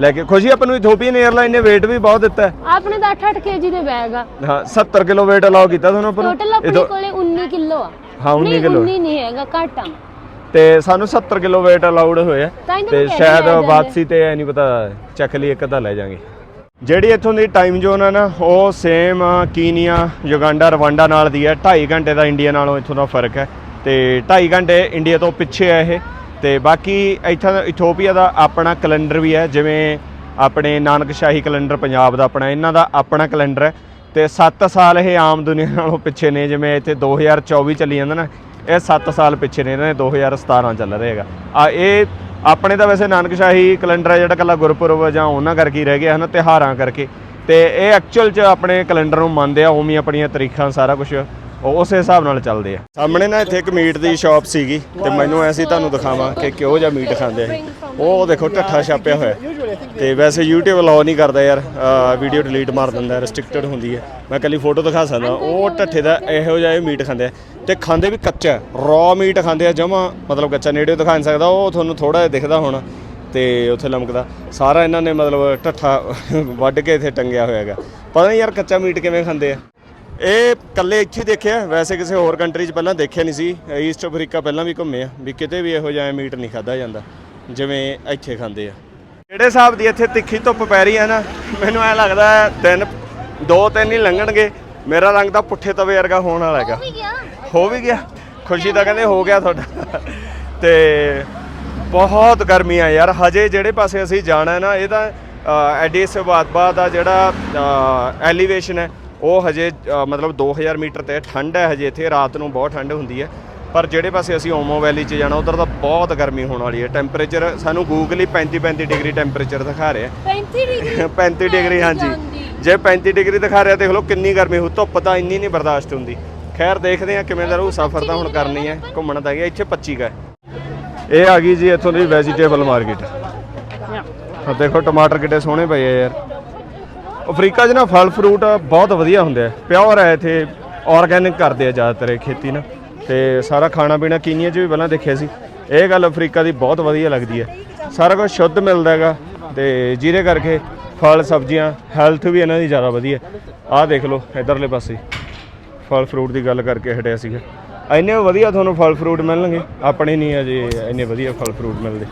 ਲੈ ਕੇ। ਖੁਸ਼ੀ ਆਪਾਂ ਨੂੰ ਇਥੋਪੀਅਨ 에ਅਰਲਾਈਨ ਨੇ weight ਵੀ ਬਹੁਤ ਦਿੱਤਾ ਹੈ। ਆਪਣੇ ਤਾਂ 8-8 ਕੇਜੀ ਦੇ ਬੈਗ ਆ। ਹਾਂ 70 ਕਿਲੋ weight ਅਲਾਉ ਕੀਤਾ ਤੁਹਾਨੂੰ ਆਪਾਂ ਨੂੰ। ਟੋਟਲ ਆਪਣੇ ਇਹਦੋਂ- ਕੋਲੇ 19 ਕਿਲੋ ਆ। ਹਾਂ, 19 ਨਹੀਂ, ਕਿੱਲੋ। 19 ਨਹੀਂ ਹੈਗਾ ਘੱਟ ਆ। ਤੇ ਸਾਨੂੰ 70 ਕਿਲੋ weight ਅਲਾਉਡ ਹੋਇਆ ਤਾਂ ਹੀ ਤਾਂ ਤੇ ਮੈਂ ਕਹਿ ਸ਼ਾਇਦ ਰਹੀ ਹਾਂ ਲੈ ਵਾਪਸੀ ਤੇ ਐ ਨਹੀਂ ਪਤਾ ਚੱਕ ਲਈ ਇੱਕ ਅੱਧਾ ਲੈ ਜਾਾਂਗੇ। ਜਿਹੜੀ ਇੱਥੋਂ ਦੀ ਟਾਈਮ ਜ਼ੋਨ ਹੈ ਨਾ ਉਹ ਸੇਮ ਕੀਨੀਆ ਯੁਗਾਂਡਾ ਰਵਾਂਡਾ ਨਾਲ ਦੀ ਹੈ 2.5 ਘੰਟੇ ਦਾ ਇੰਡੀਆ ਨਾਲੋਂ ਇੱਥੋਂ ਦਾ ਫ਼ਰਕ ਹੈ। ਤੇ 2.5 ਘੰਟੇ ਇੰਡੀਆ ਤੋਂ ਪਿੱਛੇ ਹੈ ਇਹ। ਤੇ ਬਾਕੀ ਇੱਥੋਂ ਦਾ ਇਥੋਪੀਆ ਦਾ ਆਪਣਾ ਕੈਲੰਡਰ ਵੀ ਹੈ, ਜਿਵੇਂ ਆਪਣੇ ਨਾਨਕ ਸ਼ਾਹੀ ਕੈਲੰਡਰ ਪੰਜਾਬ ਦਾ ਆਪਣਾ, ਇਹਨਾਂ ਦਾ ਆਪਣਾ ਕੈਲੰਡਰ ਹੈ ਤੇ 7 ਸਾਲ ਇਹ ਆਮ ਦੁਨੀਆ ਨਾਲੋਂ ਪਿੱਛੇ ਨੇ, ਜਿਵੇਂ ਇੱਥੇ 2024 ਚੱਲੀ ਜਾਂਦਾ ਨਾ, ਇਹ 7 ਸਾਲ ਪਿੱਛੇ ਨੇ, ਇਹਨਾਂ ਦੇ 2017 ਚੱਲ ਰਿਹਾ ਹੈਗਾ। ਆ, ਇਹ ਆਪਣੇ ਤਾਂ ਵੈਸੇ ਨਾਨਕਸ਼ਾਹੀ ਕੈਲੰਡਰ ਹੈ, ਜਿਹੜਾ ਕੱਲਾ ਗੁਰਪੁਰਬ ਜਾਂ ਉਹਨਾਂ ਕਰਕੇ ਹੀ ਰਹਿ ਗਿਆ ਹਨ ਤਿਹਾਰਾਂ ਕਰਕੇ। ਤੇ ਇਹ ਐਕਚੁਅਲ 'ਚ ਆਪਣੇ ਕੈਲੰਡਰ ਨੂੰ ਮੰਨਦੇ ਆ, ਉਵੇਂ ਆਪਣੀਆਂ ਤਰੀਖਾਂ ਸਾਰਾ ਕੁਝ ਉਹ ਉਸੇ ਹਿਸਾਬ ਨਾਲ ਚੱਲਦੇ ਆ। ਸਾਹਮਣੇ ਨਾ ਇੱਥੇ ਇੱਕ ਮੀਟ ਦੀ ਸ਼ਾਪ ਸੀਗੀ ਤੇ ਮੈਨੂੰ ਐਸੀ ਤੁਹਾਨੂੰ ਦਿਖਾਵਾਂ ਕਿ ਕਿਹੋ ਜਿਹਾ ਮੀਟ ਖਾਂਦੇ ਆ ਉਹ ਦੇਖੋ ਢੱਠਾ ਛਾਪਿਆ ਹੋਇਆ। ਤੇ ਵੈਸੇ YouTube ਅਲਾਉ ਨਹੀਂ ਕਰਦਾ ਯਾਰ ਵੀਡੀਓ ਡਿਲੀਟ ਮਾਰ ਦਿੰਦਾ ਰੈਸਟ੍ਰਿਕਟਡ ਹੁੰਦੀ ਹੈ। ਮੈਂ ਕੱਲੀ ਫੋਟੋ ਦਿਖਾ ਸਕਦਾ, ਉਹ ਢੱਠੇ ਦਾ ਇਹੋ ਜਿਹਾ ਮੀਟ ਖਾਂਦੇ ਆ। ਤੇ ਖਾਂਦੇ ਵੀ ਕੱਚਾ ਰॉ ਮੀਟ ਖਾਂਦੇ ਆ, ਜਮਾ ਮਤਲਬ ਕੱਚਾ ਨੇੜੇ ਦਿਖਾ ਨਹੀਂ ਸਕਦਾ, ਉਹ ਤੁਹਾਨੂੰ ਥੋੜਾ ਜਿਹਾ ਦਿਖਦਾ ਹੋਣਾ। ਤੇ ਉੱਥੇ ਲਮਕਦਾ। ਸਾਰਾ ਇਹਨਾਂ ਨੇ ਮਤਲਬ ਢੱਠਾ ਵੱਢ ਕੇ ਇੱਥੇ ਟੰਗਿਆ ਹੋਇਆ ਹੈਗਾ। ਪਤਾ ਨਹੀਂ ਯਾਰ ਕੱਚਾ ਮੀਟ ਕਿਵੇਂ ਖਾਂਦੇ ਆ। ਇਹ ਕੱਲੇ ਇੱਥੇ ਹੀ ਦੇਖਿਆ ਵੈਸੇ ਕਿਸੇ ਹੋਰ ਕੰਟਰੀ 'ਚ ਪਹਿਲਾਂ ਦੇਖਿਆ ਨਹੀਂ ਸੀ ਈਸਟ ਅਫਰੀਕਾ ਪਹਿਲਾਂ ਵੀ ਘੁੰਮੇ ਆ ਵੀ ਕਿਤੇ ਵੀ ਇਹੋ ਜਿਹਾ ਮੀਟ ਨਹੀਂ ਖਾਦਾ ਜਾਂਦਾ ਜਿਵੇਂ ਇੱਥੇ ਖਾਂਦੇ ਆ। ਜਿਹੜੇ ਹਿਸਾਬ ਦੀ ਇੱਥੇ ਤਿੱਖੀ ਧੁੱਪ ਪੈ ਰਹੀ ਹੈ ਨਾ ਮੈਨੂੰ ਐ ਲੱਗਦਾ ਹੈ ਦਿਨ ਦੋ ਤਿੰਨ ਹੀ ਲੰਘਣਗੇ ਮੇਰਾ ਰੰਗ ਤਾਂ ਪੁੱਠੇ ਤਵੇ ਵਰਗਾ ਹੋਣ ਵਾਲਾ ਹੈਗਾ। ਹੋ ਵੀ ਗਿਆ। ਖੁਸ਼ੀ ਤਾਂ ਕਹਿੰਦੇ ਹੋ ਗਿਆ ਤੁਹਾਡਾ। ਤੇ ਬਹੁਤ ਗਰਮੀ ਆ ਯਾਰ ਹਜੇ ਜਿਹੜੇ ਪਾਸੇ ਅਸੀਂ ਜਾਣਾ ਹੈ ਨਾ ਇਹ ਤਾਂ ਐਡੀਸ ਬਾਦਬਾ ਦਾ ਜਿਹੜਾ ਐਲੀਵੇਸ਼ਨ ਹੈ ਉਹ ਹਜੇ ਮਤਲਬ 2000 ਮੀਟਰ ਤੇ ਠੰਡ ਹੈ ਹਜੇ ਇੱਥੇ ਰਾਤ ਨੂੰ ਬਹੁਤ ਠੰਡ ਹੁੰਦੀ ਹੈ। ਪਰ ਜਿਹੜੇ ਪਾਸੇ ਅਸੀਂ ਓਮੋ ਵੈਲੀ 'ਚ ਜਾਣਾ ਉਧਰ ਤਾਂ ਬਹੁਤ ਗਰਮੀ ਹੋਣ ਵਾਲੀ ਹੈ। ਟੈਂਪਰੇਚਰ ਸਾਨੂੰ ਗੂਗਲ ਹੀ 35 35 ਡਿਗਰੀ ਟੈਂਪਰੇਚਰ ਦਿਖਾ ਰਿਹਾ। 35 ਡਿਗਰੀ? 35 ਡਿਗਰੀ ਹਾਂਜੀ ਜੇ 35 ਡਿਗਰੀ ਦਿਖਾ ਰਿਹਾ ਦੇਖ ਲਓ ਕਿੰਨੀ ਗਰਮੀ ਹੋ ਧੁੱਪ ਤਾਂ ਇੰਨੀ ਨਹੀਂ ਬਰਦਾਸ਼ਤ ਹੁੰਦੀ। ਖੈਰ ਦੇਖਦੇ ਆ ਕਿਵੇਂ ਦਾ ਰਹੂ ਸਫ਼ਰ ਤਾਂ ਹੁਣ ਕਰਨੀ ਹੈ ਘੁੰਮਣ ਤਾਂ ਗਿਆ ਇੱਥੇ 25 ਕਾ ਇਹ ਆ ਗਈ ਜੀ ਇੱਥੋਂ ਦੀ ਵੈਜੀਟੇਬਲ ਮਾਰਕੀਟ ਆ ਦੇਖੋ ਟਮਾਟਰ ਕਿੱਡੇ ਸੋਹਣੇ ਪਏ ਆ ਯਾਰ। ਅਫਰੀਕਾ 'ਚ ਨਾ ਫਲ ਫਰੂਟ ਬਹੁਤ ਵਧੀਆ ਹੁੰਦੇ ਆ। ਪਿਓਰ ਹੈ ਇੱਥੇ ਆਰਗੈਨਿਕ ਕਰਦੇ ਆ ਜ਼ਿਆਦਾਤਰ ਇਹ ਖੇਤੀ ਨਾ। ਤੇ ਸਾਰਾ ਖਾਣਾ ਪੀਣਾ ਕੀਨੀਆ 'ਚ ਵੀ ਪਹਿਲਾਂ ਦੇਖਿਆ ਸੀ। ਇਹ ਗੱਲ ਅਫਰੀਕਾ ਦੀ ਬਹੁਤ ਵਧੀਆ ਲੱਗਦੀ ਹੈ ਸਾਰਾ ਕੁਝ ਸ਼ੁੱਧ ਮਿਲਦਾ ਹੈਗਾ ਤੇ ਜਿਹਦੇ ਕਰਕੇ ਫਲ, ਸਬਜ਼ੀਆਂ ਹੈਲਥ ਵੀ ਇਹਨਾਂ ਦੀ ਜ਼ਿਆਦਾ ਵਧੀਆ। ਆਹ ਦੇਖ ਲਓ, ਇਧਰਲੇ ਪਾਸੇ। ਫਲ ਫਰੂਟ ਦੀ ਗੱਲ ਕਰਕੇ ਹਟਿਆ ਸੀਗਾ। ਇੰਨੇ ਵਧੀਆ ਤੁਹਾਨੂੰ ਫਲ ਫਰੂਟ ਮਿਲਣਗੇ। ਆਪਣੇ ਨਹੀਂ ਅਜੇ ਇੰਨੇ ਵਧੀਆ ਫਲ ਫਰੂਟ ਮਿਲਦੇ।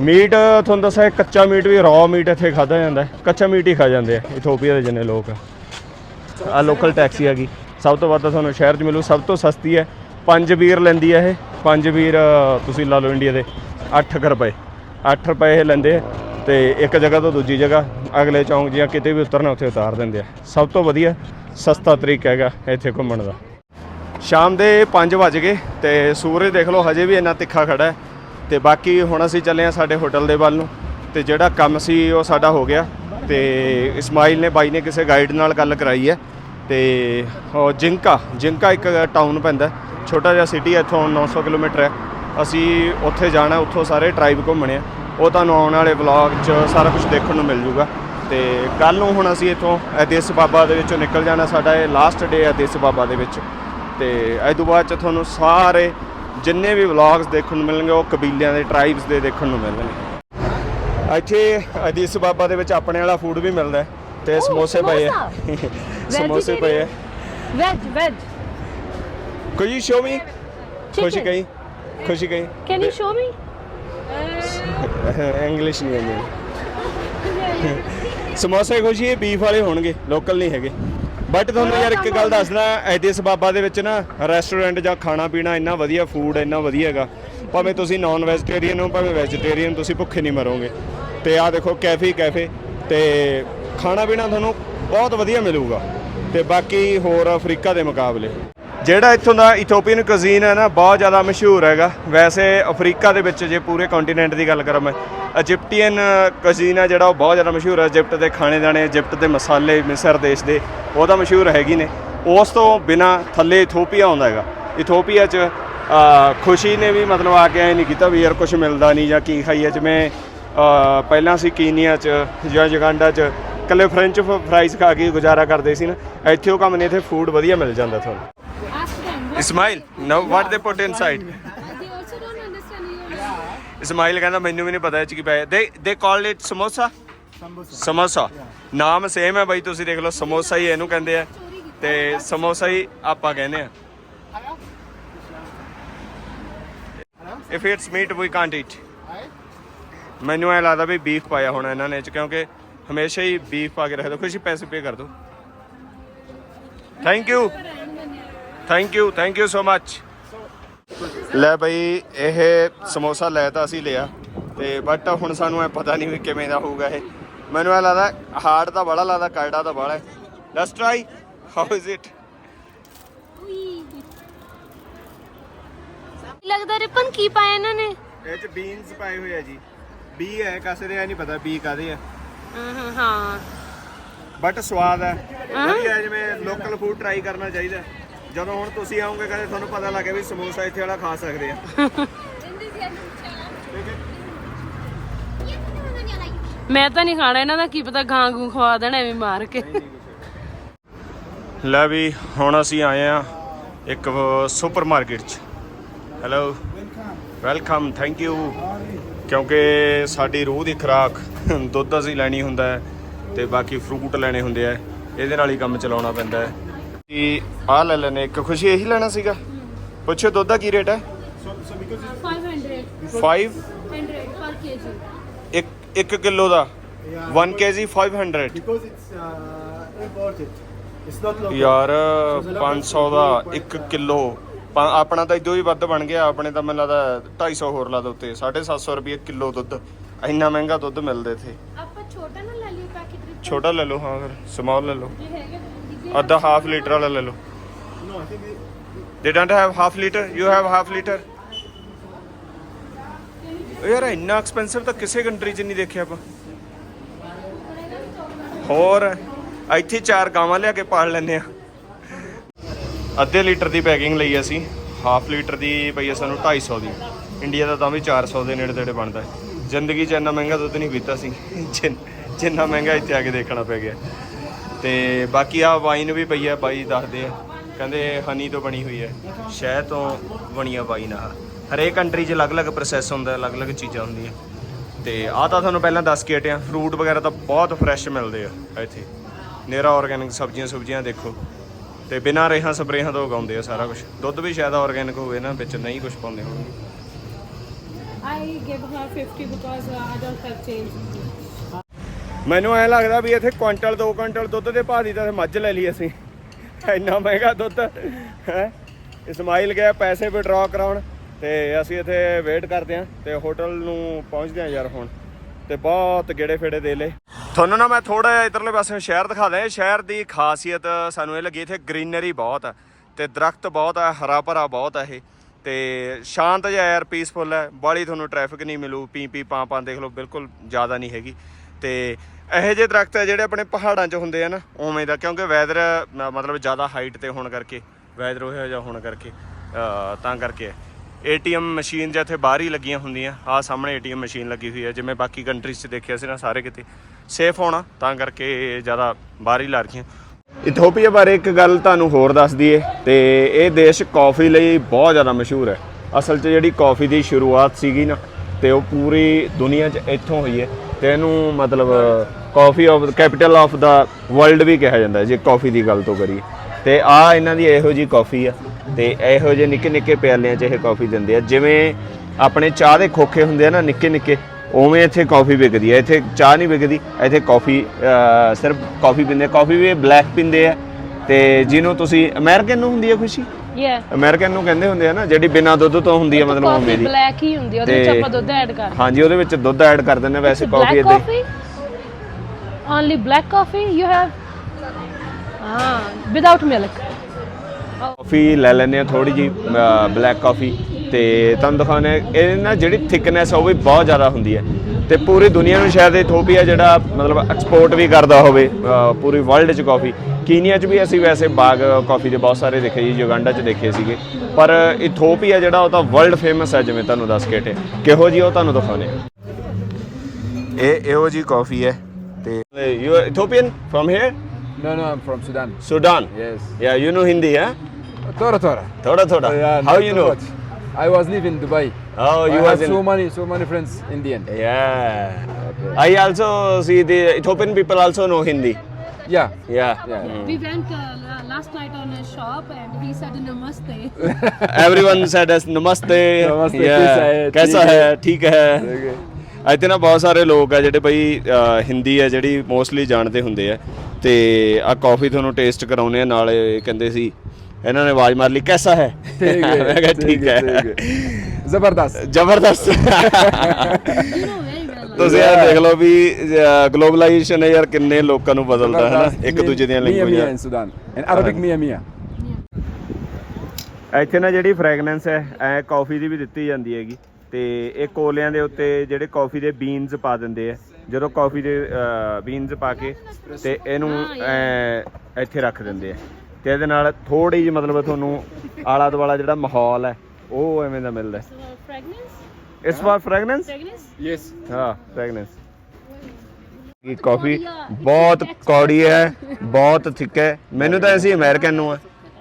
ਮੀਟ, ਤੁਹਾਨੂੰ ਦੱਸਿਆ ਕੱਚਾ ਮੀਟ ਵੀ ਰॉ ਮੀਟ ਇੱਥੇ ਖਾਦਾ ਜਾਂਦਾ ਕੱਚਾ ਮੀਟ ਹੀ ਖਾ ਜਾਂਦੇ ਆ, ਇਥੋਪੀਆ ਦੇ ਜਿੰਨੇ ਲੋਕ ਆ। ਲੋਕਲ ਟੈਕਸੀ ਹੈਗੀ ਸਭ ਤੋਂ ਵੱਧ ਤਾਂ ਤੁਹਾਨੂੰ ਸ਼ਹਿਰ 'ਚ ਮਿਲੂ, ਸਭ ਤੋਂ ਸਸਤੀ ਹੈ। 5 ਵੀਰ ਲੈਂਦੀ ਹੈ ਇਹ। 5 ਵੀਰ, ਤੁਸੀਂ ਲਾ ਲਓ ਇੰਡੀਆ ਦੇ 8 ਰੁਪਏ। 8 ਰੁਪਏ ਇਹ ਲੈਂਦੇ ਆ ਤੇ ਇੱਕ ਜਗ੍ਹਾ ਤੋਂ ਦੂਜੀ ਜਗ੍ਹਾ, ਅਗਲੇ ਚੌਂਕ ਜਾਂ ਕਿਤੇ ਵੀ ਉਤਰਨਾ, ਉੱਥੇ ਉਤਾਰ ਦਿੰਦੇ ਆ। ਸਭ ਤੋਂ ਵਧੀਆ ਸਸਤਾ ਤਰੀਕਾ ਹੈਗਾ ਇੱਥੇ ਘੁੰਮਣ ਦਾ। ਸ਼ਾਮ ਦੇ 5 ਵਜ ਗਏ ਤੇ ਸੂਰਜ ਦੇਖ ਲਓ, ਹਜੇ ਵੀ ਇੰਨਾ ਤਿੱਖਾ ਖੜਾ ਹੈ। ਤੇ ਬਾਕੀ ਹੁਣ ਅਸੀਂ ਚੱਲੇ ਆ ਸਾਡੇ ਹੋਟਲ ਦੇ ਵੱਲ ਨੂੰ ਤੇ ਜਿਹੜਾ ਕੰਮ ਸੀ ਉਹ ਸਾਡਾ ਹੋ ਗਿਆ ਤੇ ਇਸਮਾਈਲ ਨੇ, ਬਾਈ ਨੇ ਕਿਸੇ ਗਾਈਡ ਨਾਲ ਗੱਲ ਕਰਾਈ ਹੈ ਤੇ ਉਹ ਜਿੰਕਾ ਜਿੰਕਾ ਇੱਕ ਟਾਊਨ ਪੈਂਦਾ ਛੋਟਾ ਜਿਹਾ ਸਿਟੀ ਹੈ, ਇੱਥੋਂ 900 ਕਿਲੋਮੀਟਰ ਹੈ। ਅਸੀਂ ਉੱਥੇ ਜਾਣਾ, ਉੱਥੋਂ ਸਾਰੇ ਟ੍ਰਾਈਬ ਘੁੰਮਣੇ ਆ। ਉਹ ਤੁਹਾਨੂੰ ਆਉਣ ਵਾਲੇ ਵਲੌਗ 'ਚ ਸਾਰਾ ਕੁਝ ਦੇਖਣ ਨੂੰ ਮਿਲ ਜੂਗਾ। ਤੇ ਕੱਲ ਨੂੰ ਹੁਣ ਅਸੀਂ ਇੱਥੋਂ ਐਦਿਸ ਬਾਬਾ ਦੇ ਵਿੱਚੋਂ ਨਿਕਲ ਜਾਣਾ ਸਾਡਾ ਇਹ ਲਾਸਟ ਡੇ ਹੈ ਐਦਿਸ ਬਾਬਾ ਦੇ ਵਿੱਚ। ਤੇ ਇਹ ਤੋਂ ਬਾਅਦ ਚ ਤੁਹਾਨੂੰ ਸਾਰੇ ਜਿੰਨੇ ਵੀ ਵਲੌਗਸ ਦੇਖਣ ਨੂੰ ਮਿਲਣਗੇ ਉਹ ਕਬੀਲਿਆਂ ਦੇ ਟ੍ਰਾਈਬਸ ਦੇ ਦੇਖਣ ਨੂੰ ਮਿਲਣਗੇ। ਇੱਥੇ ਅਦੀਸ ਬਾਬਾ ਦੇ ਵਿੱਚ ਆਪਣੇ ਵਾਲਾ ਫੂਡ ਵੀ ਮਿਲਦਾ ਤੇ ਸਮੋਸੇ ਪਏ ਆ। ਸਮੋਸੇ ਪਏ ਆ। ਵੈਜ ਵੈਜ ਕੋਈ ਸ਼ੋ ਮੀ ਖੁਸ਼ੀ. ਕਹੀ ਖੁਸ਼ੀ ਕਹੀ can you show me English ਨਹੀਂ ਆਉਂਦੀ ਸਮੋਸੇ ਖੁਸ਼ੀ ਇਹ ਬੀਫ ਵਾਲੇ ਹੋਣਗੇ ਲੋਕਲ ਨਹੀਂ ਹੈਗੇ। ਬਟ ਤੁਹਾਨੂੰ ਯਾਰ ਇੱਕ ਗੱਲ ਦੱਸਦਾ ਐਦਿਸ ਬਾਬਾ ਦੇ ਵਿੱਚ ਨਾ ਰੈਸਟੋਰੈਂਟ ਜਾਂ ਖਾਣਾ ਪੀਣਾ ਇੰਨਾ ਵਧੀਆ ਫੂਡ ਇੰਨਾ ਵਧੀਆ ਹੈਗਾ। ਭਾਵੇਂ ਤੁਸੀਂ ਨਾਨ ਵੈਜੀਟੇਰੀਅਨ ਹੋ ਭਾਵੇਂ ਵੈਜੀਟੇਰੀਅਨ ਤੁਸੀਂ ਭੁੱਖੇ ਨਹੀਂ ਮਰੋਗੇ। ਤੇ ਆਹ ਦੇਖੋ ਕੈਫੇ ਕੈਫੇ। ਤੇ ਖਾਣਾ ਪੀਣਾ ਤੁਹਾਨੂੰ ਬਹੁਤ ਵਧੀਆ ਮਿਲੂਗਾ। ਤੇ ਬਾਕੀ ਹੋਰ ਅਫਰੀਕਾ ਦੇ ਮੁਕਾਬਲੇ। ਜਿਹੜਾ ਇੱਥੋਂ ਦਾ ਇਥੋਪੀਅਨ ਕੁਜ਼ੀਨ ਹੈ ਨਾ, ਬਹੁਤ ਜ਼ਿਆਦਾ ਮਸ਼ਹੂਰ ਹੈਗਾ। ਵੈਸੇ ਅਫਰੀਕਾ ਦੇ ਵਿੱਚ ਜੇ ਪੂਰੇ ਕੰਟੀਨੈਂਟ ਦੀ ਗੱਲ ਕਰਾਂ ਮੈਂ ਇਜਿਪਟੀਅਨ ਕੁਜ਼ੀਨ ਹੈ ਜਿਹੜਾ ਉਹ ਬਹੁਤ ਜ਼ਿਆਦਾ ਮਸ਼ਹੂਰ ਹੈ। ਇਜਿਪਟ ਦੇ ਖਾਣੇ ਦਾਣੇ ਇਜਿਪਟ ਦੇ ਮਸਾਲੇ, ਮਿਸਰ ਦੇਸ਼ ਦੇ, ਉਹ ਤਾਂ ਮਸ਼ਹੂਰ ਹੈਗੀ ਨੇ। ਉਸ ਤੋਂ ਬਿਨਾ ਥੱਲੇ ਇਥੋਪੀਆ ਆਉਂਦਾ ਹੈਗਾ। ਇਥੋਪੀਆ 'ਚ ਖੁਸ਼ੀ ਨੇ ਵੀ ਮਤਲਬ ਆ ਕੇ ਐ ਨਹੀਂ ਕੀਤਾ ਵੀ ਯਾਰ ਕੁਝ ਮਿਲਦਾ ਨਹੀਂ ਜਾਂ ਕੀ ਖਾਈਏ। ਜਿਵੇਂ ਪਹਿਲਾਂ ਸੀ ਕੀਨੀਆ 'ਚ ਜਾਂ ਯੁਗਾਂਡਾ 'ਚ ਕੱਲੇ ਫ੍ਰੈਂਚ ਫਰਾਈਜ਼ ਖਾ ਕੇ ਗੁਜ਼ਾਰਾ ਕਰਦੇ ਸੀ ਨਾ। ਇੱਥੇ ਉਹ ਕੰਮ ਨਹੀਂ, ਇੱਥੇ ਫੂਡ ਵਧੀਆ ਮਿਲ ਜਾਂਦਾ ਤੁਹਾਨੂੰ। ਇਸਮਾਈਲ ਨੋ ਵਾਟ ਦੇ ਪੁੱਟ ਇਨਸਾਈਡ ਇਸਮਾਈਲ ਕਹਿੰਦਾ ਮੈਨੂੰ ਵੀ ਨਹੀਂ ਪਤਾ ਇਹ ਚ ਕੀ ਪਾਇਆ ਦੇ ਦੇ ਕਾਲ ਇਟ ਸਮੋਸਾ ਸਮੋਸਾ ਨਾਮ ਸੇਮ ਹੈ ਬਾਈ ਤੁਸੀਂ ਦੇਖ ਲਓ ਸਮੋਸਾ ਹੀ ਇਹਨੂੰ ਕਹਿੰਦੇ ਆ। ਤੇ ਸਮੋਸਾ ਹੀ ਆਪਾਂ ਕਹਿੰਦੇ ਆ। If it's meat we can't eat ਮੈਨੂੰ ਐ ਲੱਗਦਾ ਵੀ ਬੀਫ ਪਾਇਆ ਹੋਣਾ ਇਹਨਾਂ ਨੇ ਚ ਕਿਉਂਕਿ ਹਮੇਸ਼ਾ ਹੀ ਬੀਫ ਪਾ ਕੇ ਰੱਖਦੇ ਖੁਸ਼ੀ ਪੈਸੇ ਪੇ ਕਰ ਦਿਓ। Thank you thank you thank you so much ਲੈ ਬਈ ਇਹ ਸਮੋਸਾ ਲੈ ਤਾਂ ਅਸੀਂ ਲਿਆ ਤੇ ਬਟ ਹੁਣ ਸਾਨੂੰ ਇਹ ਪਤਾ ਨਹੀਂ ਵੀ ਕਿਵੇਂ ਦਾ ਹੋਊਗਾ ਇਹ। ਮੈਨੂੰ ਇਹ ਲੱਗਦਾ ਹਾਰਡ ਤਾਂ ਬੜਾ ਲੱਗਦਾ ਕਰੜਾ ਤਾਂ ਬੜਾ ਹੈ। Let's try how is it ਲੱਗਦਾ ਰਿਪਨ ਕੀ ਪਾਇਆ ਇਹਨਾਂ ਨੇ? ਇਹ ਚ ਬੀਨਸ ਪਾਏ ਹੋਏ ਆ ਜੀ। ਬੀ ਹੈ ਕਿਸੇ ਦੇ ਨਹੀਂ ਪਤਾ ਬੀ ਕਾਦੇ ਆ। ਹਾਂ ਹਾਂ। ਬਟ ਸਵਾਦ ਹੈ। ਵਧੀਆ ਜਿਵੇਂ ਲੋਕਲ ਫੂਡ ਟਰਾਈ ਕਰਨਾ ਚਾਹੀਦਾ। ਹੈ। ਜਦੋਂ ਹੁਣ ਤੁਸੀਂ ਆਓਗੇ ਕਦੇ ਤੁਹਾਨੂੰ ਪਤਾ ਲੱਗੇ ਵੀ ਸਮੋਸਾ ਇੱਥੇ ਵਾਲਾ ਖਾ ਸਕਦੇ ਆ। ਮੈਂ ਤਾਂ ਨਹੀਂ ਖਾਣਾ ਇਹਨਾਂ ਦਾ ਕੀ ਪਤਾ ਗਾਂ ਗੂ ਖਵਾ ਦੇਣਾ ਐਵੇਂ ਮਾਰ ਕੇ। ਲੈ ਵੀ ਹੁਣ ਅਸੀਂ ਆਏ ਆ ਇੱਕ ਸੁਪਰਮਾਰਕਟ 'ਚ। ਹੈਲੋ ਵੈਲਕਮ ਥੈਂਕ ਯੂ ਕਿਉਂਕਿ ਸਾਡੀ ਰੂਹ ਦੀ ਖੁਰਾਕ ਦੁੱਧ ਅਸੀਂ ਲੈਣੀ ਹੁੰਦਾ ਹੈ ਤੇ ਬਾਕੀ ਫਰੂਟ ਲੈਣੇ ਹੁੰਦੇ ਆ। ਇਹਦੇ ਨਾਲ ਹੀ ਕੰਮ ਚਲਾਉਣਾ ਪੈਂਦਾ ਹੈ। ਕਿ ਆਹ ਲੈ ਲੈਨੇ ਇੱਕ ਖੁਸ਼ੀ ਇਹੀ ਲੈਣਾ ਸੀਗਾ? ਪੁੱਛੋ ਦੁੱਧ ਦਾ ਕੀ ਰੇਟ ਹੈ? 500 5 100 per kg ਇੱਕ 1 ਕਿਲੋ ਦਾ? 1 kg 500 Because it's uh, imported. It's not local. ਯਾਰ 500 ਦਾ 1 ਕਿਲੋ। ਆਪਣਾ ਤਾਂ ਇਦੋਂ ਹੀ ਵੱਧ ਬਣ ਗਿਆ ਆਪਣੇ ਤਾਂ ਮੈਨੂੰ ਲੱਗਦਾ 250 ਹੋਰ ਲਾ ਦੋ ਉੱਤੇ। 750 ਰੁਪਏ ਕਿਲੋ ਦੁੱਧ। ਇੰਨਾ ਮਹਿੰਗਾ ਦੁੱਧ ਮਿਲਦੇ ਇੱਥੇ। ਆਪਾਂ ਛੋਟਾ ਨਾ ਲੈ ਲਿਓ ਪੈਕੇਟ ਵਿੱਚ ਛੋਟਾ ਲੈ ਲਓ ਹਾਂ ਫਿਰ। ਸਮਾਲ ਲੈ ਲਓ। ਇਹ ਹੈਗਾ ਅੱਧਾ ਹਾਫ ਲੀਟਰ ਵਾਲਾ ਲੈ ਲਓ। They don't have half litre you have half litre ਯਾਰ, ਇੰਨਾ ਐਕਸਪੈਂਸਿਵ ਤਾਂ ਕਿਸੇ ਕੰਟਰੀ 'ਚ ਨਹੀਂ ਦੇਖਿਆ ਆਪਾਂ। ਹੋਰ, ਇੱਥੇ ਚਾਰ ਗਾਵਾਂ ਲਿਆ ਕੇ ਪਾਲ ਲੈਂਦੇ ਆ। ਅੱਧੇ ਲੀਟਰ ਦੀ ਪੈਕਿੰਗ ਲਈ ਅਸੀਂ। ਹਾਫ ਲੀਟਰ ਦੀ ਪਈ ਆ ਸਾਨੂੰ 250 ਦੀ। ਇੰਡੀਆ ਦਾ ਤਾਂ ਵੀ 400 ਦੇ ਨੇੜੇ ਤੇੜੇ ਬਣਦਾ। ਹੈ ਜ਼ਿੰਦਗੀ 'ਚ ਇੰਨਾ ਮਹਿੰਗਾ ਦੁੱਧ ਨਹੀਂ ਪੀਤਾ ਸੀ। ਜਿੰਨਾ ਮਹਿੰਗਾ ਇੱਥੇ ਆ ਕੇ ਦੇਖਣਾ ਪੈ ਗਿਆ। ਤੇ ਬਾਕੀ ਆ ਵਾਈਨ ਵੀ ਪਈ ਆ ਬਾਈ ਦੱਸਦੇ ਆ। ਕਹਿੰਦੇ ਹਨੀ ਤੋਂ ਬਣੀ ਹੋਈ ਹੈ ਸ਼ਹਿਦ ਤੋਂ ਬਣੀਆਂ ਵਾਈਨ ਆ ਹਰੇਕ ਕੰਟਰੀ 'ਚ ਅਲੱਗ-ਅਲੱਗ ਪ੍ਰੋਸੈਸ ਹੁੰਦਾ ਅਲੱਗ-ਅਲੱਗ ਚੀਜ਼ਾਂ ਹੁੰਦੀਆਂ। ਤੇ ਆ ਤਾਂ ਤੁਹਾਨੂੰ ਪਹਿਲਾਂ ਦੱਸ ਕੇ ਹਟਿਆ ਫਰੂਟ ਵਗੈਰਾ ਤਾਂ ਬਹੁਤ ਫਰੈਸ਼ ਮਿਲਦੇ ਆ ਇੱਥੇ। ਨੇਰਾ ਆਰਗੈਨਿਕ ਸਬਜ਼ੀਆਂ ਸੁਬਜ਼ੀਆਂ ਦੇਖੋ। ਤੇ ਬਿਨਾਂ ਰੇਹਾਂ ਸਪਰੇਹਾਂ ਤੋਂ ਉਗਾਉਂਦੇ ਆ ਸਾਰਾ ਕੁਝ ਦੁੱਧ ਵੀ ਸ਼ਾਇਦ ਆਰਗੈਨਿਕ ਹੋਵੇ ਨਾ ਵਿੱਚ ਨਹੀਂ ਕੁਝ ਪਾਉਂਦੇ। ਹੋਣਗੇ I give her 50 because uh, I have change. ਮੈਨੂੰ ਐ ਲੱਗਦਾ ਵੀ ਇੱਥੇ ਕੁਇੰਟਲ 2 ਕੁਇੰਟਲ ਦੁੱਧ ਦੇ ਭਾਅ ਦੀ ਤਾਂ ਮੱਝ ਲੈ ਲਈ ਅਸੀਂ। ਇੰਨਾ ਮਹਿੰਗਾ ਦੁੱਧ, ਹੈ? ਇਸਮਾਈਲ ਗਿਆ ਪੈਸੇ ਵਿਡਰਾ ਕਰਾਉਣ ਤੇ ਅਸੀਂ ਇੱਥੇ ਵੇਟ ਕਰਦੇ ਆਂ ਤੇ ਹੋਟਲ ਨੂੰ ਪਹੁੰਚਦੇ ਆਂ ਯਾਰ ਹੁਣ ਤੇ ਬਹੁਤ ਗੇੜੇ ਫੇੜੇ ਦੇ ਲਏ। ਤੁਹਾਨੂੰ ਨਾ ਮੈਂ ਥੋੜਾ ਜਿਹਾ ਇਧਰਲੇ ਪਾਸੇ ਸ਼ਹਿਰ ਦਿਖਾ ਦਿਆਂ। ਸ਼ਹਿਰ ਦੀ ਖਾਸੀਅਤ ਸਾਨੂੰ ਇਹ ਲੱਗੀ ਇੱਥੇ ਗ੍ਰੀਨਰੀ ਬਹੁਤ ਆ ਤੇ ਦਰਖਤ ਬਹੁਤ ਆ, ਹਰਾ ਭਰਾ ਬਹੁਤ ਆ ਇਹ। ਤੇ ਸ਼ਾਂਤ ਜਿਹਾ ਯਾਰ ਪੀਸਫੁਲ ਹੈ ਬਾਲੀ ਤੁਹਾਨੂੰ ਟ੍ਰੈਫਿਕ ਨਹੀਂ ਮਿਲੂ ਪੀ ਪੀ ਪਾਂ ਪਾਂ ਦੇਖ ਲਓ, ਬਿਲਕੁਲ ਜ਼ਿਆਦਾ ਨਹੀਂ ਹੈਗੀ। ਤੇ ਇਹੋ ਜਿਹੇ ਦਰਖਤ ਆ ਜਿਹੜੇ ਆਪਣੇ ਪਹਾੜਾਂ 'ਚ ਹੁੰਦੇ ਆ ਨਾ, ਉਵੇਂ ਦਾ, ਕਿਉਂਕਿ ਵੈਦਰ ਮਤਲਬ ਜ਼ਿਆਦਾ ਹਾਈਟ ਤੇ ਹੋਣ ਕਰਕੇ ਵੈਦਰ ਉਹ ਜਿਹਾ ਹੋਣ ਕਰਕੇ ਤਾਂ ਕਰਕੇ ਏਟੀਐਮ ਮਸ਼ੀਨ ਜਿੱਥੇ ਬਾਹਰ ਹੀ ਲੱਗੀਆਂ ਹੁੰਦੀਆਂ ਆ ਸਾਹਮਣੇ ਏਟੀਐਮ ਮਸ਼ੀਨ ਲੱਗੀ ਹੋਈ ਹੈ ਜਿਵੇਂ ਬਾਕੀ ਕੰਟਰੀਜ਼ 'ਚ ਦੇਖਿਆ ਸੀ ਨਾ, ਸਾਰੇ ਕਿਤੇ ਸੇਫ ਹੋਣਾ, ਤਾਂ ਕਰਕੇ ਜ਼ਿਆਦਾ ਬਾਹਰ ਹੀ ਲਾ ਰਖੀਆਂ। ਇਥੋਪੀਆ ਬਾਰੇ ਇੱਕ ਗੱਲ ਤੁਹਾਨੂੰ ਹੋਰ ਦੱਸ ਦਈਏ, ਤੇ ਇਹ ਦੇਸ਼ ਕਾਫੀ ਲਈ ਬਹੁਤ ਜ਼ਿਆਦਾ ਮਸ਼ਹੂਰ ਹੈ। ਅਸਲ 'ਚ ਜਿਹੜੀ ਕਾਫੀ ਦੀ ਸ਼ੁਰੂਆਤ ਸੀਗੀ ਨਾ, ਤੇ ਉਹ ਪੂਰੀ ਦੁਨੀਆ 'ਚ ਇੱਥੋਂ ਹੋਈ ਹੈ। ਤੇ ਇਹਨੂੰ ਮਤਲਬ coffee of capital of the world ਵੀ ਕਿਹਾ ਜਾਂਦਾ ਜੇ ਕਾਫੀ ਦੀ ਗੱਲ ਤੋਂ ਕਰੀਏ। ਤੇ ਆ ਇਹਨਾਂ ਦੀ ਇਹੋ ਜੀ ਕਾਫੀ ਆ, ਤੇ ਇਹੋ ਜਿਹੇ ਨਿੱਕੇ ਨਿੱਕੇ ਪਿਆਲਿਆਂ 'ਚ ਇਹ ਕਾਫੀ ਦਿੰਦੇ ਆ। ਜਿਵੇਂ ਆਪਣੇ ਚਾਹ ਦੇ ਖੋਖੇ ਹੁੰਦੇ ਆ ਨਾ, ਨਿੱਕੇ ਨਿੱਕੇ, ਉਵੇਂ ਇੱਥੇ ਕਾਫੀ ਵਿਕਦੀ ਹੈ ਇੱਥੇ ਚਾਹ ਨਹੀਂ ਵਿਕਦੀ, ਇੱਥੇ ਕਾਫੀ ਸਿਰਫ ਕਾਫੀ ਪੀਂਦੇ ਕਾਫੀ ਵੀ ਬਲੈਕ ਪੀਂਦੇ ਆ। ਤੇ ਜਿਹਨੂੰ ਤੁਸੀਂ ਅਮਰੀਕਨ ਨੂੰ ਹੁੰਦੀ ਹੈ ਖੁਸ਼ੀ? Yeah. ਅਮਰੀਕਨ ਨੂੰ ਕਹਿੰਦੇ ਹੁੰਦੇ ਆ ਨਾ ਜਿਹੜੀ ਬਿਨਾਂ ਦੁੱਧ ਤੋਂ ਹੁੰਦੀ ਹੈ ਮਤਲਬ ਉਵੇਂ ਕਾਫੀ ਦੀ ਬਲੈਕ ਹੀ ਹੁੰਦੀ ਆ, ਉਹਦੇ ਵਿੱਚ ਤੇ- ਆਪਾਂ ਦੁੱਧ ਐਡ ਕਰ ਹਾਂਜੀ ਉਹਦੇ ਵਿੱਚ ਦੁੱਧ ਐਡ ਕਰ ਦਿੰਦੇ ਆ, ਵੈਸੇ ਕਾਫੀ ਇਦਾਂ? Only black coffee you have? Ah, without milk. ਕਾਫੀ ਲੈ ਲੈਂਦੇ ਆ ਥੋੜੀ ਜੀ ਬਲੈਕ ਕਾਫੀ ਤੇ ਤੁਹਾਨੂੰ ਦਿਖਾਉਂਦੇ ਆ ਇਹ ਨਾ ਜਿਹੜੀ ਥਿਕਨੈਸ ਉਹ ਵੀ ਬਹੁਤ ਜ਼ਿਆਦਾ ਹੁੰਦੀ ਹੈ ਤੇ ਪੂਰੀ ਦੁਨੀਆ ਨੂੰ ਸ਼ਾਇਦ ਇਥੋਪੀਆ ਜਿਹੜਾ ਮਤਲਬ ਐਕਸਪੋਰਟ ਵੀ ਕਰਦਾ ਹੋਵੇ ਅ, ਪੂਰੀ ਵਰਲਡ 'ਚ ਕਾਫੀ ਕੀਨੀਆ 'ਚ ਵੀ ਅਸੀਂ ਵੈਸੇ ਬਾਗ ਕਾਫੀ ਦੇ ਬਹੁਤ ਸਾਰੇ ਦੇਖੇ ਜੀ ਯੁਗੰਡਾ 'ਚ ਦੇਖੇ ਸੀਗੇ ਪਰ ਇਥੋਪੀਆ ਜਿਹੜਾ ਉਹ ਤਾਂ ਵਰਲਡ ਫੇਮਸ ਹੈ ਜਿਵੇਂ ਤੁਹਾਨੂੰ ਦੱਸ ਕੇ ਹਟੇ ਕਿਹੋ ਜੀ ਉਹ ਤੁਹਾਨੂੰ ਦਿਖਾਉਂਦੇ ਆ ਇਹ ਇਹੋ ਜੀ ਕਾਫੀ ਹੈ ਤੇ you Ethiopian from here No, no, I'm from Sudan. Sudan Yes. Yeah you know Hindi ਹੈ Tora Tora. ਥੋੜਾ ਥੋੜਾ Yeah, how you know much. I was living in Dubai. Oh, you I was have in so many, so many friends Indian. Yeah. Okay. I also see the Ethiopian people also know Hindi. Yeah. Yeah. Yeah. We went uh, la- last night on a shop and he said namaste. Everyone said us namaste. Namaste, Yeah. कैसा है? कैसा ठीक है है। ठीक है Okay. ਇੱਥੇ ਨਾ ਬਹੁਤ ਸਾਰੇ ਲੋਕ ਆ ਜਿਹੜੇ ਬਈ ਅਹ, ਹਿੰਦੀ ਆ ਜਿਹੜੀ ਮੋਸਟਲੀ ਜਾਣਦੇ ਹੁੰਦੇ ਆ ਤੇ ਆ ਕਾਫੀ ਤੁਹਾਨੂੰ ਟੇਸਟ ਕਰਾਉਨੇ ਆ ਨਾਲ ਇਹ ਕਹਿੰਦੇ ਸੀ ਇਹਨਾਂ ਨੇ ਆਵਾਜ਼ ਮਾਰ ਲਈ ਕੈਸਾ ਹੈ ठीक है. ਮੈਂ ਕਿਹਾ ਠੀਕ ਹੈ ठीक है. Zabardast. ਜ਼ਬਰਦਸਤ you know very well. ਤੁਸੀਂ ਇਹ ਦੇਖ ਲਓ ਵੀ ਗਲੋਬਲਾਈਜੇਸ਼ਨ ਹੈ ਯਾਰ ਕਿੰਨੇ ਲੋਕਾਂ ਨੂੰ ਬਦਲਦਾ ਹੈ ਨਾ? ਇੱਕ ਦੂਜੇ ਦੀਆਂ ਲੈਂਗੁਏਜਾਂ। Arabic, Mia Mia. ਇੱਥੇ ਨਾ ਜਿਹੜੀ ਫ੍ਰੈਗਨੈਂਸ ਹੈ ਐ ਕਾਫੀ ਦੀ ਵੀ ਦਿੱਤੀ ਜਾਂਦੀ ਹੈਗੀ। ਤੇ ਇਹ ਕੋਲਿਆਂ ਦੇ ਉੱਤੇ ਜਿਹੜੇ ਕਾਫੀ ਦੇ ਬੀਨਸ ਪਾ ਦਿੰਦੇ ਆ। ਜਦੋਂ ਕਾਫੀ ਦੇ ਬੀਨਸ ਪਾ ਕੇ ਤੇ ਇਹਨੂੰ ਐਂ ਇੱਥੇ ਰੱਖ ਦਿੰਦੇ ਆ। ਤੇ ਇਹਦੇ ਨਾਲ ਥੋੜੀ ਜਿਹੀ ਮਤਲਬ ਤੁਹਾਨੂੰ ਆਲਾ ਦੁਆਲਾ ਜਿਹੜਾ ਮਾਹੌਲ ਹੈ ਉਹ ਐਵੇਂ ਦਾ ਮਿਲਦਾ ਵਾਰ ਫ੍ਰੈਗਨੈਂਸ Fragrance? Yes. ਹਾਂ ਫ੍ਰੈਗਨੈਂਸ ਇਹ ਕਾਫੀ ਬਹੁਤ ਕੌੜੀ ਹੈ ਬਹੁਤ ਥਿਕ ਹੈ ਮੈਨੂੰ ਤਾਂ ਐਸੀ ਅਮਰੀਕਨ ਨੂੰ ਹੈ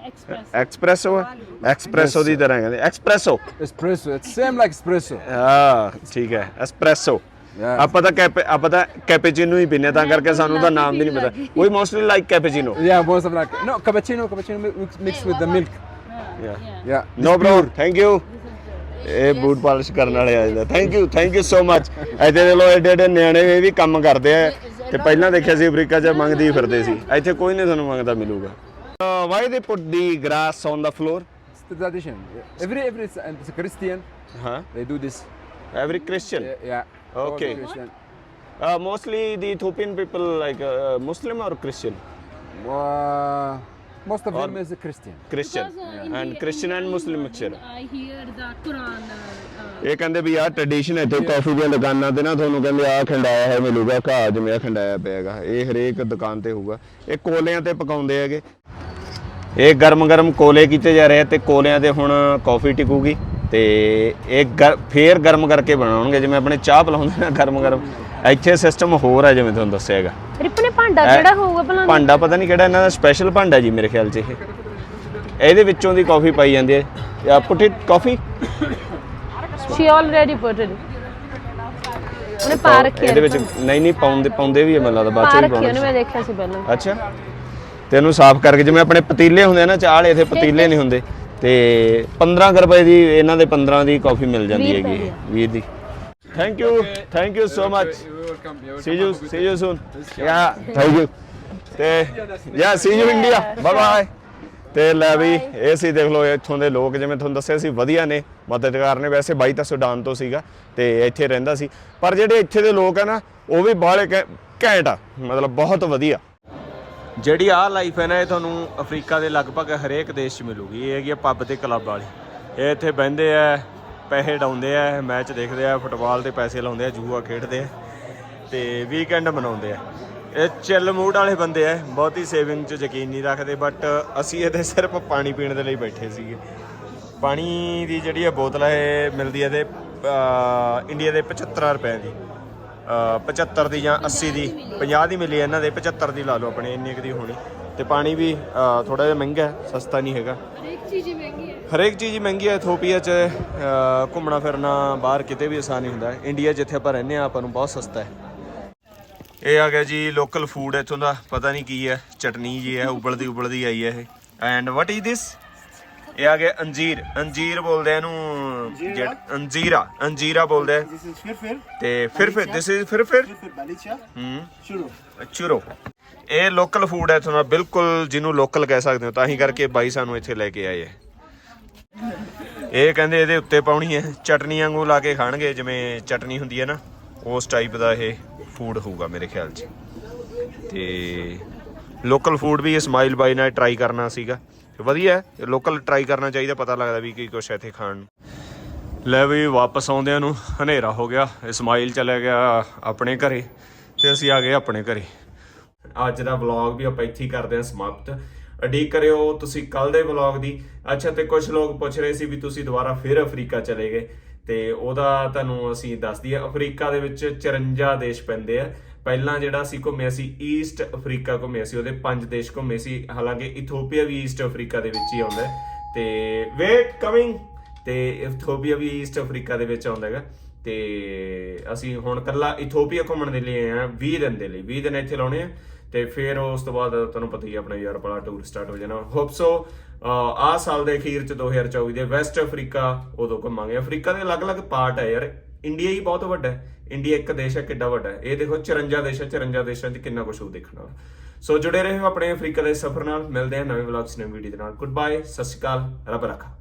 Express. ਐਕਸਪ੍ਰੈਸੋ ਹੈ ਐਕਸਪ੍ਰੈਸੋ ਦੀ ਤਰ੍ਹਾਂ ਕਹਿੰਦੇ ਐਕਸਪ੍ਰੈਸੋ Espresso. It's same like espresso. ਹਾਂ ਠੀਕ ਹੈ ਐਸਪ੍ਰੈਸੋ. ਆਪਾਂ ਤਾਂ ਕੈਪੇ ਆਪਾਂ ਤਾਂ ਕੈਪੇਚੀਨੋ ਹੀ ਪੀਨੇ ਤਾਂ ਕਰਕੇ ਸਾਨੂੰ ਤਾਂ ਨਾਮ ਵੀ ਨਹੀਂ ਪਤਾ ਵੀ mostly like cappuccino of like no cappuccino. Cappuccino mi- mix- mixed with the milk. Yeah. Yeah. No bro thank you ਇਹ ਬੂਟ ਪਾਲਿਸ਼ ਕਰਨ ਵਾਲੇ ਆ ਜਾਂਦਾ thank you thank you so much ਇੱਥੇ ਦੇ ਲੋ ਏਡੇ ਏਡੇ ਨਿਆਣੇ ਇਹ ਵੀ ਕੰਮ ਕਰਦੇ ਆ ਤੇ ਪਹਿਲਾਂ ਦੇਖਿਆ ਸੀ ਅਫਰੀਕਾ 'ਚ ਮੰਗਦੀ ਫਿਰਦੇ ਸੀ ਇੱਥੇ ਕੋਈ ਨਹੀਂ ਤੁਹਾਨੂੰ ਮੰਗਦਾ ਮਿਲੂਗਾ why they put the grass on the floor tradition. Every every and it's a Christian. ਹਾਂ They do this. Every Christian Yeah. yeah. All Okay. Christian. Mostly the Ethiopian people like Muslim or Christian Uh, most of them is a Christian. Christian. Uh, and Christian and Muslim mixture I hear the Quran. Uh, uh, ਇਹ ਕਹਿੰਦੇ ਵੀ ਆਹ tradition ਇੱਥੇ ਕਾਫੀ ਦੀਆਂ ਦੁਕਾਨਾਂ ਤੇ ਨਾ ਤੁਹਾਨੂੰ ਕਹਿੰਦੇ ਆਹ ਖੰਡਾਇਆ ਹੈ ਮਿਲੂਗਾ ਘਾਹ ਜਿਵੇਂ ਆਹ ਖੰਡਾਇਆ ਪਿਆਗਾ। ਇਹ ਹਰੇਕ ਦੁਕਾਨ ਤੇ ਹੋਊਗਾ। ਇਹ ਕੋਲਿਆਂ ਤੇ ਪਕਾਉਂਦੇ ਹੈਗੇ। ਇਹ ਗਰਮ-ਗਰਮ ਕੋਲੇ ਕੀਤੇ ਜਾ ਰਹੇ ਆ ਤੇ ਕੋਲਿਆਂ ਤੇ ਹੁਣ ਕਾਫੀ ਟਿਕੂਗੀ। ਤੇ ਇਹ ਗਰ- ਫੇਰ ਗਰਮ ਕਰਕੇ ਬਣਾਉਣਗੇ। ਜਿਵੇਂ ਆਪਣੇ ਚਾਹ ਪਿਲਾਉਂਦੇ ਨਾ ਗਰਮ-ਗਰਮ। ਇੱਥੇ ਸਿਸਟਮ ਹੋਰ ਹੈ ਜਿਵੇਂ ਤੁਹਾਨੂੰ ਦੱਸਿਆ ਹੈਗਾ। ਰਿਪਨੇ ਭਾਂਡਾ ਕਿਹੜਾ ਹੋਊਗਾ ਭਲਾ? ਭਾਂਡਾ ਪਤਾ ਨਹੀਂ ਕਿਹੜਾ ਇਹਨਾਂ ਦਾ ਸਪੈਸ਼ਲ ਭਾਂਡਾ ਜੀ ਮੇਰੇ ਖਿਆਲ 'ਚ ਇਹ। ਇਹਦੇ ਵਿੱਚੋਂ ਦੀ ਕਾਫੀ ਪਾਈ ਜਾਂਦੀ ਹੈ। ਜਾਂ put it coffee she already put it ਉਹਨੇ ਪਾ ਰੱਖੀ ਇਹਦੇ ਵਿੱਚ ਨਹੀਂ ਨਹੀਂ ਪਾਉਂਦੇ ਪਾਉਂਦੇ ਵੀ ਹੈ ਮੈਨੂੰ ਲੱਗਦਾ ਬਾਅਦ ਚ ਉਹਨੇ ਪਾਉਣਾ ਮੈਂ ਦੇਖਿਆ ਸੀ ਪਹਿਲਾਂ। ਅੱਛਾ। ਤੇ ਇਹਨੂੰ ਸਾਫ਼ ਕਰਕੇ ਜਿਵੇਂ ਆਪਣੇ ਪਤੀਲੇ ਹੁੰਦੇ ਆ ਨਾ ਚਾਹ ਵਾਲੇ ਇੱਥੇ ਪਤੀਲੇ ਨਹੀਂ ਹੁੰਦੇ। ਤੇ 15 ਕੁ ਰੁਪਏ ਦੀ ਇਹਨਾਂ ਦੇ 15 ਦੀ ਕਾਫੀ ਮਿਲ ਜਾਂਦੀ ਹੈਗੀ ਰੁਪਏ 20 ਦੀ। Thank you thank you so much You're welcome. You're see you see you soon yeah thank you ਤੇ yeah see you India bye bye ਤੇ ਲੈ ਵੀ ਇਹ ਸੀ ਦੇਖ ਲਓ ਇੱਥੋਂ ਦੇ ਲੋਕ ਜਿਵੇਂ ਤੁਹਾਨੂੰ ਦੱਸਿਆ ਸੀ ਵਧੀਆ ਨੇ ਮਦਦਗਾਰ ਨੇ ਵੈਸੇ ਬਾਈ ਤਾਂ ਸੁਡਾਨ ਤੋਂ ਸੀਗਾ ਤੇ ਇੱਥੇ ਰਹਿੰਦਾ ਸੀ ਪਰ ਜਿਹੜੇ ਇੱਥੇ ਦੇ ਲੋਕ ਆ ਨਾ ਉਹ ਵੀ ਬਾਹਲੇ ਘੈਂਟ ਆ ਮਤਲਬ ਬਹੁਤ ਵਧੀਆ ਜਿਹੜੀ ਆ ਲਾਈਫ ਹੈ ਨਾ ਇਹ ਤੁਹਾਨੂੰ ਅਫਰੀਕਾ ਦੇ ਲਗਭਗ ਹਰੇਕ ਦੇਸ਼ 'ਚ ਮਿਲੂਗੀ ਇਹ ਹੈਗੀ ਆ ਪੱਬ ਤੇ ਕਲੱਬ ਵਾਲੀ ਇਹ ਇੱਥੇ ਬਹਿੰਦੇ ਆ ਪੈਸੇ ਡਾਉਂਦੇ ਆ ਮੈਚ ਦੇਖਦੇ ਆ ਫੁੱਟਬਾਲ ਤੇ ਪੈਸੇ ਲਾਉਂਦੇ ਆ ਜੂਆ ਖੇਡਦੇ ਆ ਤੇ ਵੀਕਐਂਡ ਮਨਾਉਂਦੇ ਆ। ਇਹ ਚਿੱਲ ਮੂਡ ਵਾਲੇ ਬੰਦੇ ਆ ਬਹੁਤੀ ਸੇਵਿੰਗ 'ਚ ਯਕੀਨ ਨਹੀਂ ਰੱਖਦੇ ਬਟ ਅਸੀਂ ਇਹਦੇ ਸਿਰਫ ਪਾਣੀ ਪੀਣ ਦੇ ਲਈ ਬੈਠੇ ਸੀਗੇ। ਪਾਣੀ ਦੀ ਜਿਹੜੀ ਆ ਬੋਤਲ ਹੈ ਮਿਲਦੀ ਹੈ ਤੇ ਇੰਡੀਆ ਦੇ 75 ਰੁਪਏ ਦੀ। ਅ, 75 ਦੀ ਜਾਂ 80 ਦੀ 50 ਦੀ ਮਿਲੀ ਇਹਨਾਂ ਦੇ 75 ਦੀ ਲਾ ਲਓ ਆਪਣੇ ਇੰਨੀ ਕੁ ਦੀ ਹੋਣੀ। ਤੇ ਪਾਣੀ ਵੀ ਥੋੜਾ ਜਿਹਾ ਮਹਿੰਗਾ ਹੈ ਸਸਤਾ ਨਹੀਂ ਹੈਗਾ। ਹਰੇਕ ਚੀਜ਼ ਹੀ ਮਹਿੰਗੀ ਹੈ। ਹਰੇਕ ਚੀਜ਼ ਮਹਿੰਗੀ ਹੈ ਇਥੋਪੀਆ 'ਚ ਘੁੰਮਣਾ ਫਿਰਨਾ ਬਾਹਰ ਕਿਤੇ ਵੀ ਆਸਾਨ ਨਹੀਂ ਹੁੰਦਾ। ਇੰਡੀਆ ਜਿੱਥੇ ਆਪਾਂ ਰਹਿੰਦੇ ਆ ਆਪਾਂ ਨੂੰ ਬਹੁਤ ਸਸਤਾ ਹੈ। ਇਹ ਆ ਗਿਆ ਜੀ ਲੋਕਲ ਫੂਡ ਇੱਥੋਂ ਦਾ ਪਤਾ ਨਹੀਂ ਕੀ ਹੈ ਚਟਨੀ ਜੀ ਹੈ ਉਬਲਦੀ ਉਬਲਦੀ ਆਈ ਹੈ ਇਹ। ਐਂਡ ਵਾਟ ਇਜ਼ ਦਿਸ ਇਹ ਆ ਗਿਆ ਅੰਜੀਰ ਅੰਜੀਰ ਬੋਲਦੇ ਇਹਨੂੰ ਜਿਹੜਾ ਅੰਜੀਰਾ ਅੰਜੀਰਾ ਬੋਲਦੇ ਆ। This is firfir, ਤੇ ਫਿਰ ਫਿਰ ਦਿਸ ਇਜ਼ ਫਿਰ ਫਿਰ। firfir balicha, ਹੂੰ। churro. ਚੂਰੋ। ਇਹ ਲੋਕਲ ਫੂਡ ਹੈ ਇੱਥੋਂ ਦਾ ਬਿਲਕੁਲ ਜਿਹਨੂੰ ਲੋਕਲ ਕਹਿ ਸਕਦੇ ਹੋ ਤਾਂ ਹੀ ਕਰਕੇ ਬਾਈ ਸਾਨੂੰ ਇੱਥੇ ਲੈ ਕੇ ਆਏ ਹੈ ਇਹ ਕਹਿੰਦੇ ਇਹਦੇ ਉੱਤੇ ਪਾਉਣੀ ਹੈ ਚਟਨੀ ਵਾਂਗੂ ਲਾ ਕੇ ਖਾਣਗੇ ਜਿਵੇਂ ਚਟਨੀ ਹੁੰਦੀ ਹੈ ਨਾ ਉਸ ਟਾਈਪ ਦਾ ਇਹ ਫੂਡ ਹੋਊਗਾ ਮੇਰੇ ਖਿਆਲ 'ਚ। ਤੇ ਲੋਕਲ ਫੂਡ ਵੀ ਇਸਮਾਈਲ ਬਾਈ ਨਾਲ ਟਰਾਈ ਕਰਨਾ ਸੀਗਾ। ਵਧੀਆ ਲੋਕਲ ਟਰਾਈ ਕਰਨਾ ਚਾਹੀਦਾ, ਪਤਾ ਲੱਗਦਾ ਵੀ ਕੀ ਕੁਛ ਇੱਥੇ ਖਾਣ ਨੂੰ। ਲੈ ਵੀ ਵਾਪਸ ਆਉਂਦਿਆਂ ਨੂੰ ਹਨੇਰਾ ਹੋ ਗਿਆ ਇਸਮਾਈਲ ਚਲਾ ਗਿਆ ਆਪਣੇ ਘਰੇ ਤੇ ਅਸੀਂ ਆ ਗਏ ਆਪਣੇ ਘਰੇ। ਅੱਜ ਦਾ ਵਲੌਗ ਵੀ ਆਪਾਂ ਇੱਥੇ ਹੀ ਕਰਦੇ ਹਾਂ ਸਮਾਪਤ। ਅਡੀਕ ਕਰਿਓ ਤੁਸੀਂ ਕੱਲ ਦੇ ਵਲੌਗ ਦੀ। ਅੱਛਾ, ਤੇ ਕੁਝ ਲੋਕ ਪੁੱਛ ਰਹੇ ਸੀ ਵੀ ਤੁਸੀਂ ਦੁਬਾਰਾ ਫਿਰ ਅਫਰੀਕਾ ਚਲੇ ਗਏ। ਤੇ ਉਹਦਾ ਤੁਹਾਨੂੰ ਅਸੀਂ ਦੱਸ ਦਈਏ, ਅਫਰੀਕਾ ਦੇ ਵਿੱਚ 54 ਦੇਸ਼ ਪੈਂਦੇ ਆ। ਪਹਿਲਾਂ ਜਿਹੜਾ ਅਸੀਂ ਘੁੰਮਿਆ ਸੀ ਈਸਟ ਅਫਰੀਕਾ ਘੁੰਮਿਆ ਸੀ, ਉਹਦੇ ਪੰਜ ਦੇਸ਼ ਘੁੰਮੇ ਸੀ। ਹਾਲਾਂਕਿ ਇਥੋਪੀਆ ਵੀ ਈਸਟ ਅਫਰੀਕਾ ਦੇ ਵਿੱਚ ਹੀ ਆਉਂਦਾ ਹੈ। ਤੇ ਵੇਟ ਕਮਿੰਗ ਤੇ ਇਥੋਪੀਆ ਵੀ ਈਸਟ ਅਫਰੀਕਾ ਦੇ ਵਿੱਚ ਆਉਂਦਾ ਹੈਗਾ। ਤੇ ਅਸੀਂ ਹੁਣ ਕੱਲਾ ਇਥੋਪੀਆ ਘੁੰਮਣ ਦੇ ਲਈ ਆਏ ਆ 20 ਦਿਨ ਦੇ ਲਈ। 20 ਦਿਨ ਇੱਥੇ ਲਾਉਣੇ ਆ। ਤੇ ਫਿਰ ਉਸ ਤੋਂ ਬਾਅਦ ਤੁਹਾਨੂੰ ਪਤਾ ਹੀ ਆ, ਆਪਣਾ ਯਾਰ ਵਾਲਾ ਟੂਰ ਸਟਾਰਟ ਹੋ ਜਾਣਾ। ਹੋਪ ਸੋ ਆਹ ਸਾਲ ਦੇ ਅਖੀਰ ਚ 2024 ਦੇ ਵੈਸਟ ਅਫਰੀਕਾ ਉਦੋਂ ਘੁੰਮਾਂਗੇ। ਅਫਰੀਕਾ ਦੇ ਅਲੱਗ-ਅਲੱਗ ਪਾਰਟ ਹੈ ਯਾਰ। ਇੰਡੀਆ ਹੀ ਬਹੁਤ ਵੱਡਾ ਹੈ। ਇੰਡੀਆ ਇੱਕ ਦੇਸ਼ ਹੈ, ਕਿੱਡਾ ਵੱਡਾ ਹੈ। ਇਹ ਦੇਖੋ 54 ਦੇਸ਼ ਹੈ 54 ਦੇਸ਼ਾਂ 'ਚ ਕਿੰਨਾ ਕੁਝ ਹੋ ਦੇਖਣ ਵਾਲਾ। ਸੋ ਜੁੜੇ ਰਹੋ ਆਪਣੇ ਅਫਰੀਕਾ ਦੇ ਸਫ਼ਰ ਨਾਲ। ਮਿਲਦੇ ਹਾਂ ਨਵੇਂ ਵਲੌਗਸ ਨਵੀਂ ਵੀਡੀਓ ਦੇ ਨਾਲ। ਗੁੱਡ ਬਾਏ ਸਤਿ ਸ਼੍ਰੀ ਅਕਾਲ, ਰੱਬ ਰੱਖਾ।